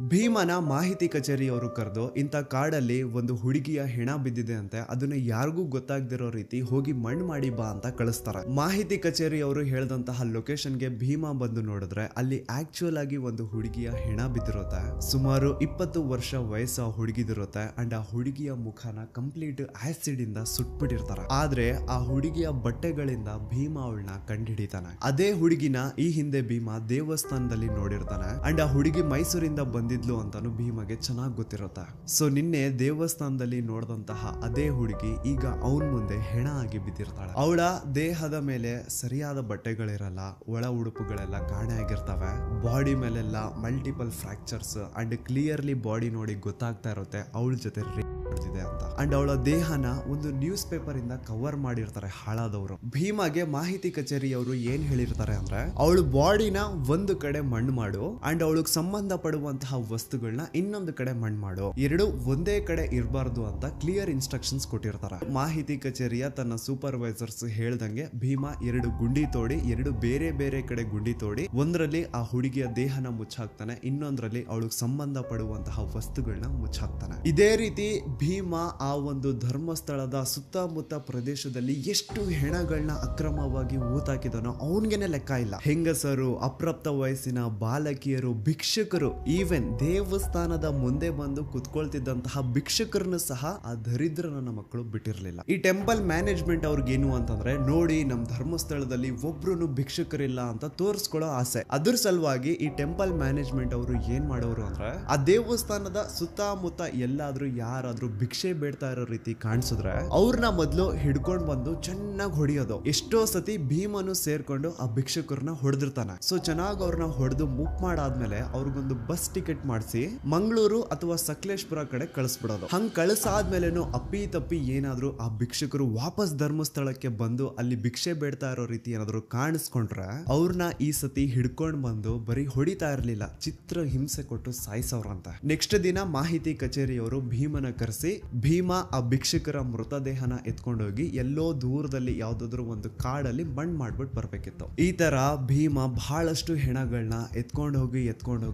Speaker 2: ಭೀಮನ ಮಾಹಿತಿ ಕಚೇರಿಯವರು ಕರೆದು ಇಂಥ ಕಾಡಲ್ಲಿ ಒಂದು ಹುಡುಗಿಯ ಹೆಣ ಬಿದ್ದಿದೆ ಅಂತೆ, ಅದನ್ನ ಯಾರಿಗೂ ಗೊತ್ತಾಗ್ದಿರೋ ರೀತಿ ಹೋಗಿ ಮಣ್ಣು ಮಾಡಿ ಬಾ ಅಂತ ಕಳಿಸ್ತಾರೆ. ಮಾಹಿತಿ ಕಚೇರಿಯವರು ಹೇಳಿದಂತಹ ಲೊಕೇಶನ್ಗೆ ಭೀಮ ಬಂದು ನೋಡಿದ್ರೆ ಅಲ್ಲಿ ಆಕ್ಚುಯಲ್ ಆಗಿ ಒಂದು ಹುಡುಗಿಯ ಹೆಣ ಬಿದ್ದಿರುತ್ತೆ. ಸುಮಾರು ಇಪ್ಪತ್ತು ವರ್ಷ ವಯಸ್ಸು ಹುಡುಗಿದಿರುತ್ತೆ, ಅಂಡ್ ಆ ಹುಡುಗಿಯ ಮುಖನ ಕಂಪ್ಲೀಟ್ ಆಸಿಡ್ ಇಂದ ಸುಟ್ಬಿಟ್ಟಿರ್ತಾರೆ. ಆದ್ರೆ ಆ ಹುಡುಗಿಯ ಬಟ್ಟೆಗಳಿಂದ ಭೀಮ ಅವಳನ್ನ ಕಂಡುಹಿಡಿತಾನೆ ಅದೇ ಹುಡುಗಿನ ಈ ಹಿಂದೆ ಭೀಮ ದೇವಸ್ಥಾನದಲ್ಲಿ ನೋಡಿರ್ತಾನೆ, ಅಂಡ್ ಆ ಹುಡುಗಿ ಮೈಸೂರಿಂದ ಬಂದಿದ್ಲು ಅಂತಾನು ಭೀಮಗೆ ಚೆನ್ನಾಗಿ ಗೊತ್ತಿರುತ್ತೆ. ಸೊ ನಿನ್ನೆ ದೇವಸ್ಥಾನದಲ್ಲಿ ನೋಡಿದಂತಹ ಅದೇ ಹುಡುಗಿ ಈಗ ಅವನ್ ಮುಂದೆ ಹೆಣ ಆಗಿ ಬಿದ್ದಿರ್ತಾಳೆ. ಅವಳ ದೇಹದ ಮೇಲೆ ಸರಿಯಾದ ಬಟ್ಟೆಗಳಿರಲ್ಲ, ಒಳ ಉಡುಪುಗಳೆಲ್ಲ ಕಾಣೆ ಆಗಿರ್ತವೆ. ಬಾಡಿ ಮೇಲೆಲ್ಲ multiple fractures and clearly body ನೋಡಿ ಗೊತ್ತಾಗ್ತಾ ಇರುತ್ತೆ ಅವಳ ಜೊತೆ ಅಂತ. ಅಂಡ್ ಅವಳ ದೇಹನ ಒಂದು ನ್ಯೂಸ್ ಪೇಪರ್ ಇಂದ ಕವರ್ ಮಾಡಿರ್ತಾರೆ ಹಾಳಾದವರು. ಭೀಮಾಗೆ ಮಾಹಿತಿ ಕಚೇರಿಯವರು ಏನ್ ಹೇಳಿರ್ತಾರೆ ಅಂದ್ರೆ, ಅವಳು ಬಾಡಿನ ಒಂದು ಕಡೆ ಮಣ್ಣು ಮಾಡು ಅಂಡ್ ಅವಳಿಗೆ ಸಂಬಂಧ ಪಡುವಂತಹ ವಸ್ತುಗಳನ್ನ ಇನ್ನೊಂದು ಕಡೆ ಮಣ್ಣು ಮಾಡೋ. ಎರಡು ಒಂದೇ ಕಡೆ ಇರಬಾರ್ದು ಅಂತ ಕ್ಲಿಯರ್ ಇನ್ಸ್ಟ್ರಕ್ಷನ್ಸ್ ಕೊಟ್ಟಿರ್ತಾರ. ಮಾಹಿತಿ ಕಚೇರಿಯ ತನ್ನ ಸೂಪರ್ವೈಸರ್ಸ್ ಹೇಳ್ದಂಗೆ ಭೀಮಾ ಎರಡು ಗುಂಡಿ ತೋಡಿ, ಎರಡು ಬೇರೆ ಬೇರೆ ಕಡೆ ಗುಂಡಿ ತೋಡಿ, ಒಂದರಲ್ಲಿ ಆ ಹುಡುಗಿಯ ದೇಹನ ಮುಚ್ಚಾಕ್ತಾನೆ, ಇನ್ನೊಂದರಲ್ಲಿ ಅವಳಿಗೆ ಸಂಬಂಧ ಪಡುವಂತಹ ವಸ್ತುಗಳನ್ನ ಮುಚ್ಚಾಕ್ತಾನೆ. ಇದೇ ರೀತಿ ಭೀಮ ಆ ಒಂದು ಧರ್ಮಸ್ಥಳದ ಸುತ್ತಮುತ್ತ ಪ್ರದೇಶದಲ್ಲಿ ಎಷ್ಟು ಹೆಣಗಳನ್ನ ಅಕ್ರಮವಾಗಿ ಊತಾಕಿದನೋ ಅವನ್ಗೆನೆ ಲೆಕ್ಕ ಇಲ್ಲ. ಹೆಂಗಸರು, ಅಪ್ರಾಪ್ತ ವಯಸ್ಸಿನ ಬಾಲಕಿಯರು, ಭಿಕ್ಷುಕರು ಈವನ್ ದೇವಸ್ಥಾನದ ಮುಂದೆ ಬಂದು ಕುತ್ಕೊಳ್ತಿದ್ದಂತಹ ಭಿಕ್ಷಕರನ್ನು ಸಹ ಆ ದರಿದ್ರ ನನ್ನ ಮಕ್ಕಳು ಬಿಟ್ಟಿರ್ಲಿಲ್ಲ. ಈ ಟೆಂಪಲ್ ಮ್ಯಾನೇಜ್ಮೆಂಟ್ ಅವ್ರಿಗೇನು ಅಂತಂದ್ರೆ, ನೋಡಿ ನಮ್ ಧರ್ಮಸ್ಥಳದಲ್ಲಿ ಒಬ್ರು ಭಿಕ್ಷಕರಿಲ್ಲ ಅಂತ ತೋರಿಸ್ಕೊಳ್ಳೋ ಆಸೆ. ಅದ್ರ ಸಲುವಾಗಿ ಈ ಟೆಂಪಲ್ ಮ್ಯಾನೇಜ್ಮೆಂಟ್ ಅವರು ಏನ್ ಮಾಡೋರು ಅಂದ್ರೆ, ಆ ದೇವಸ್ಥಾನದ ಸುತ್ತಮುತ್ತ ಎಲ್ಲಾದ್ರೂ ಯಾರಾದ್ರೂ ಭಿಕ್ಷೆ ಬೇಡ್ತಾ ಇರೋ ರೀತಿ ಕಾಣಿಸಿದ್ರೆ ಅವ್ರನ್ನ ಮೊದ್ಲು ಹಿಡ್ಕೊಂಡ್ ಬಂದು ಚೆನ್ನಾಗಿ ಹೊಡಿಯೋದು. ಎಷ್ಟೋ ಸತಿ ಭೀಮನು ಸೇರ್ಕೊಂಡು ಆ ಭಿಕ್ಷಕರನ್ನ ಹೊಡೆದಿರ್ತಾನೆ. ಸೊ ಚೆನ್ನಾಗಿ ಅವ್ರನ್ನ ಹೊಡೆದು ಮುಕ್ ಮಾಡಾದ್ಮೇಲೆ ಅವ್ರಿಗೊಂದು ಬಸ್ ಟಿಕೆಟ್ ಮಾಡಿಸಿ ಮಂಗಳೂರು ಅಥವಾ ಸಕಲೇಶ್ಪುರ ಕಡೆ ಕಳಿಸ್ಬಿಡೋದು. ಹಂಗ್ ಕಳಿಸಾದ್ಮೇಲೆನು ಅಪ್ಪಿ ತಪ್ಪಿ ಏನಾದ್ರೂ ಆ ಭಿಕ್ಷುಕರು ವಾಪಸ್ ಧರ್ಮಸ್ಥಳಕ್ಕೆ ಬಂದು ಅಲ್ಲಿ ಭಿಕ್ಷೆ ಬೇಡ್ತಾ ಇರೋ ರೀತಿ ಏನಾದ್ರು ಕಾಣಿಸ್ಕೊಂಡ್ರೆ ಅವ್ರನ್ನ ಈ ಸತಿ ಹಿಡ್ಕೊಂಡ್ ಬಂದು ಬರೀ ಹೊಡಿತಾ ಇರ್ಲಿಲ್ಲ. ಚಿತ್ರ ಹಿಂಸೆ ಕೊಟ್ಟು ಸಾಯಿಸೋರಂತ ನೆಕ್ಸ್ಟ್ ದಿನ ಮಾಹಿತಿ ಕಚೇರಿಯವರು ಭೀಮನ ಕರೆಸಿ ಭೀಮ ಆ ಭಿಕ್ಷಕರ ಮೃತದೇಹನ ಎತ್ಕೊಂಡೋಗಿ ಎಲ್ಲೋ ದೂರದಲ್ಲಿ ಯಾವ್ದಾದ್ರು ಒಂದು ಕಾಡಲ್ಲಿ ಮಣ್ಣು ಮಾಡ್ಬಿಟ್ಟು ಬರ್ಬೇಕಿತ್ತು. ಈ ತರ ಭೀಮ ಬಹಳಷ್ಟು ಹೆಣಗಳನ್ನ ಎತ್ಕೊಂಡೋಗಿ ಹೋಗಿ ಎತ್ಕೊಂಡು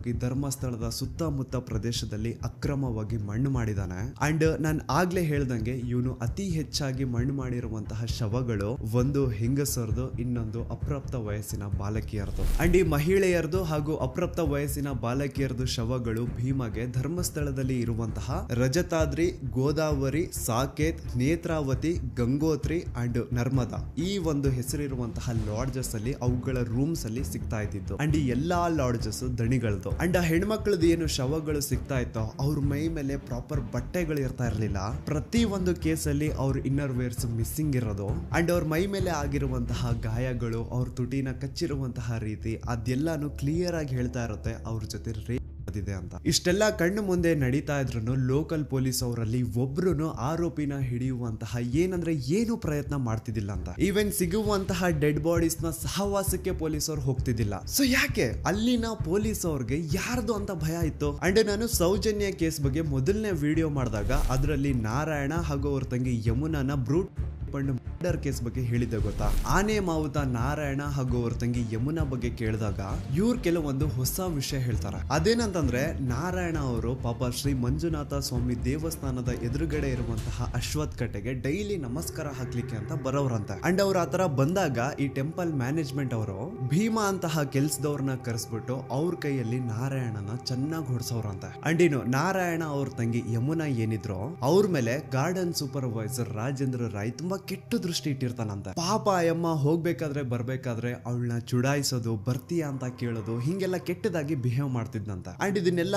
Speaker 2: ಧರ್ಮಸ್ಥಳದ ಸುತ್ತಮುತ್ತ ಪ್ರದೇಶದಲ್ಲಿ ಅಕ್ರಮವಾಗಿ ಮಣ್ಣು ಮಾಡಿದಾನೆ. ಅಂಡ್ ನಾನು ಆಗ್ಲೇ ಹೇಳ್ದಂಗೆ ಇವನು ಅತಿ ಹೆಚ್ಚಾಗಿ ಮಣ್ಣು ಮಾಡಿರುವಂತಹ ಶವಗಳು ಒಂದು ಹೆಂಗಸರದು, ಇನ್ನೊಂದು ಅಪ್ರಾಪ್ತ ವಯಸ್ಸಿನ ಬಾಲಕಿಯರದು. ಅಂಡ್ ಈ ಮಹಿಳೆಯರದು ಹಾಗೂ ಅಪ್ರಾಪ್ತ ವಯಸ್ಸಿನ ಬಾಲಕಿಯರದು ಶವಗಳು ಭೀಮಗೆ ಧರ್ಮಸ್ಥಳದಲ್ಲಿ ಇರುವಂತಹ ರಜತಾದ್ರಿ, ಗೋದಾವರಿ, ಸಾಕೇತ್, ನೇತ್ರಾವತಿ, ಗಂಗೋತ್ರಿ ಅಂಡ್ ನರ್ಮದಾ. ಈ ಒಂದು ಹೆಸರಿರುವಂತಹ ಲಾಡ್ಜಸ್ ಅಲ್ಲಿ ಅವುಗಳ ರೂಮ್ಸ್ ಅಲ್ಲಿ ಸಿಗ್ತಾ ಇದ್ದಿದ್ದು ಅಂಡ್ ಈ ಎಲ್ಲಾ ಲಾಡ್ಜಸ್ ದಣಿಗಳದು. ಅಂಡ್ ಆ ಹೆಣ್ಮಕ್ಳ ದಣಿಗಳದ್ದು ಏನು ಶವಗಳು ಸಿಗ್ತಾ ಇತ್ತೋ, ಅವ್ರ ಮೈ ಮೇಲೆ ಪ್ರಾಪರ್ ಬಟ್ಟೆಗಳು ಇರ್ತಾ ಇರಲಿಲ್ಲ. ಪ್ರತಿ ಒಂದು ಕೇಸಲ್ಲಿ ಅವ್ರ ಇನ್ನರ್ ವೇರ್ಸ್ ಮಿಸ್ಸಿಂಗ್ ಇರೋದು. ಅಂಡ್ ಅವ್ರ ಮೈ ಮೇಲೆ ಆಗಿರುವಂತಹ ಗಾಯಗಳು, ಅವ್ರ ತುಟಿನ ಕಚ್ಚಿರುವಂತಹ ರೀತಿ, ಅದೆಲ್ಲಾನು ಕ್ಲಿಯರ್ ಆಗಿ ಹೇಳ್ತಾ ಇರುತ್ತೆ ಅವ್ರ ಜೊತೆ ಆಗಿದೆ ಅಂತ. ಇಷ್ಟೆಲ್ಲ ಕಣ್ಣು ಮುಂದೆ ನಡೀತಾ ಇದ್ರು ಲೋಕಲ್ ಪೊಲೀಸ್ ಅವರಲ್ಲಿ ಒಬ್ರು ಆರೋಪಿನ ಹಿಡಿಯುವಂತಹ ಏನಂದ್ರೆ ಏನು ಪ್ರಯತ್ನ ಮಾಡ್ತಿದ್ದಿಲ್ಲ ಅಂತ. ಈವನ್ ಸಿಗುವಂತಹ ಡೆಡ್ ಬಾಡೀಸ್ನ ಸಹವಾಸಕ್ಕೆ ಪೊಲೀಸ್ ಅವ್ರು ಹೋಗ್ತಿದ್ದಿಲ್ಲ. ಸೊ ಯಾಕೆ? ಅಲ್ಲಿನ ಪೊಲೀಸ್ ಅವ್ರಿಗೆ ಯಾರ್ದು ಅಂತ ಭಯ ಇತ್ತು? ಅಂಡ್ ನಾನು ಸೌಜನ್ಯ ಕೇಸ್ ಬಗ್ಗೆ ಮೊದಲನೇ ವಿಡಿಯೋ ಮಾಡಿದಾಗ ಅದರಲ್ಲಿ ನಾರಾಯಣ ಹಾಗೂ ಅವ್ರ ತಂಗಿ ಯಮುನಾನ ಬ್ರೂಟ್ ಮರ್ಡರ್ ಕೇಸ್ ಬಗ್ಗೆ ಹೇಳಿದ್ದೆ ಗೊತ್ತಾ? ಆನೆ, ಮಾವುತ, ನಾರಾಯಣ ಹಾಗೂ ಅವ್ರ ತಂಗಿ ಯಮುನಾ ಬಗ್ಗೆ ಕೇಳಿದಾಗ ಇವ್ರು ಕೆಲವೊಂದು ಹೊಸ ವಿಷಯ ಹೇಳ್ತಾರೆ. ಅದೇನಂತಂದ್ರೆ ನಾರಾಯಣ ಅವರು ಪಾಪ ಶ್ರೀ ಮಂಜುನಾಥ ಸ್ವಾಮಿ ದೇವಸ್ಥಾನದ ಎದುರುಗಡೆ ಇರುವಂತಹ ಅಶ್ವಥ್ ಕಟ್ಟೆಗೆ ಡೈಲಿ ನಮಸ್ಕಾರ ಹಾಕ್ಲಿಕ್ಕೆ ಅಂತ ಬರೋರಂತೆ ಅಂಡ್ ಅವ್ರ ಆತರ ಬಂದಾಗ ಈ ಟೆಂಪಲ್ ಮ್ಯಾನೇಜ್ಮೆಂಟ್ ಅವರು ಭೀಮಾ ಅಂತಹ ಕೆಲ್ಸದವ್ರನ್ನ ಕರೆಸ್ಬಿಟ್ಟು ಅವ್ರ ಕೈಯಲ್ಲಿ ನಾರಾಯಣನ ಚೆನ್ನಾಗಿ ಹೊಡ್ಸೋರಂತೆ ಅಂಡ್ ಇನ್ನು ನಾರಾಯಣ ಅವ್ರ ತಂಗಿ ಯಮುನಾ ಏನಿದ್ರು ಅವ್ರ ಮೇಲೆ ಗಾರ್ಡನ್ ಸೂಪರ್ವೈಸರ್ ರಾಜೇಂದ್ರ ರಾಯ್ ತುಂಬಾ ಕೆಟ್ಟ ದೃಷ್ಟಿ ಇಟ್ಟಿರ್ತಾನಂತೆ. ಪಾಪ ಅಮ್ಮ ಹೋಗ್ಬೇಕಾದ್ರೆ ಬರ್ಬೇಕಾದ್ರೆ ಅವಳನ್ನ ಚುಡಾಯಿಸೋದು, ಬರ್ತೀಯಾ ಅಂತ ಕೇಳೋದು, ಹಿಂಗೆಲ್ಲ ಕೆಟ್ಟದಾಗಿ ಬಿಹೇವ್ ಮಾಡ್ತಿದ್ನಂತ. ಅಂಡ್ ಇದನ್ನೆಲ್ಲ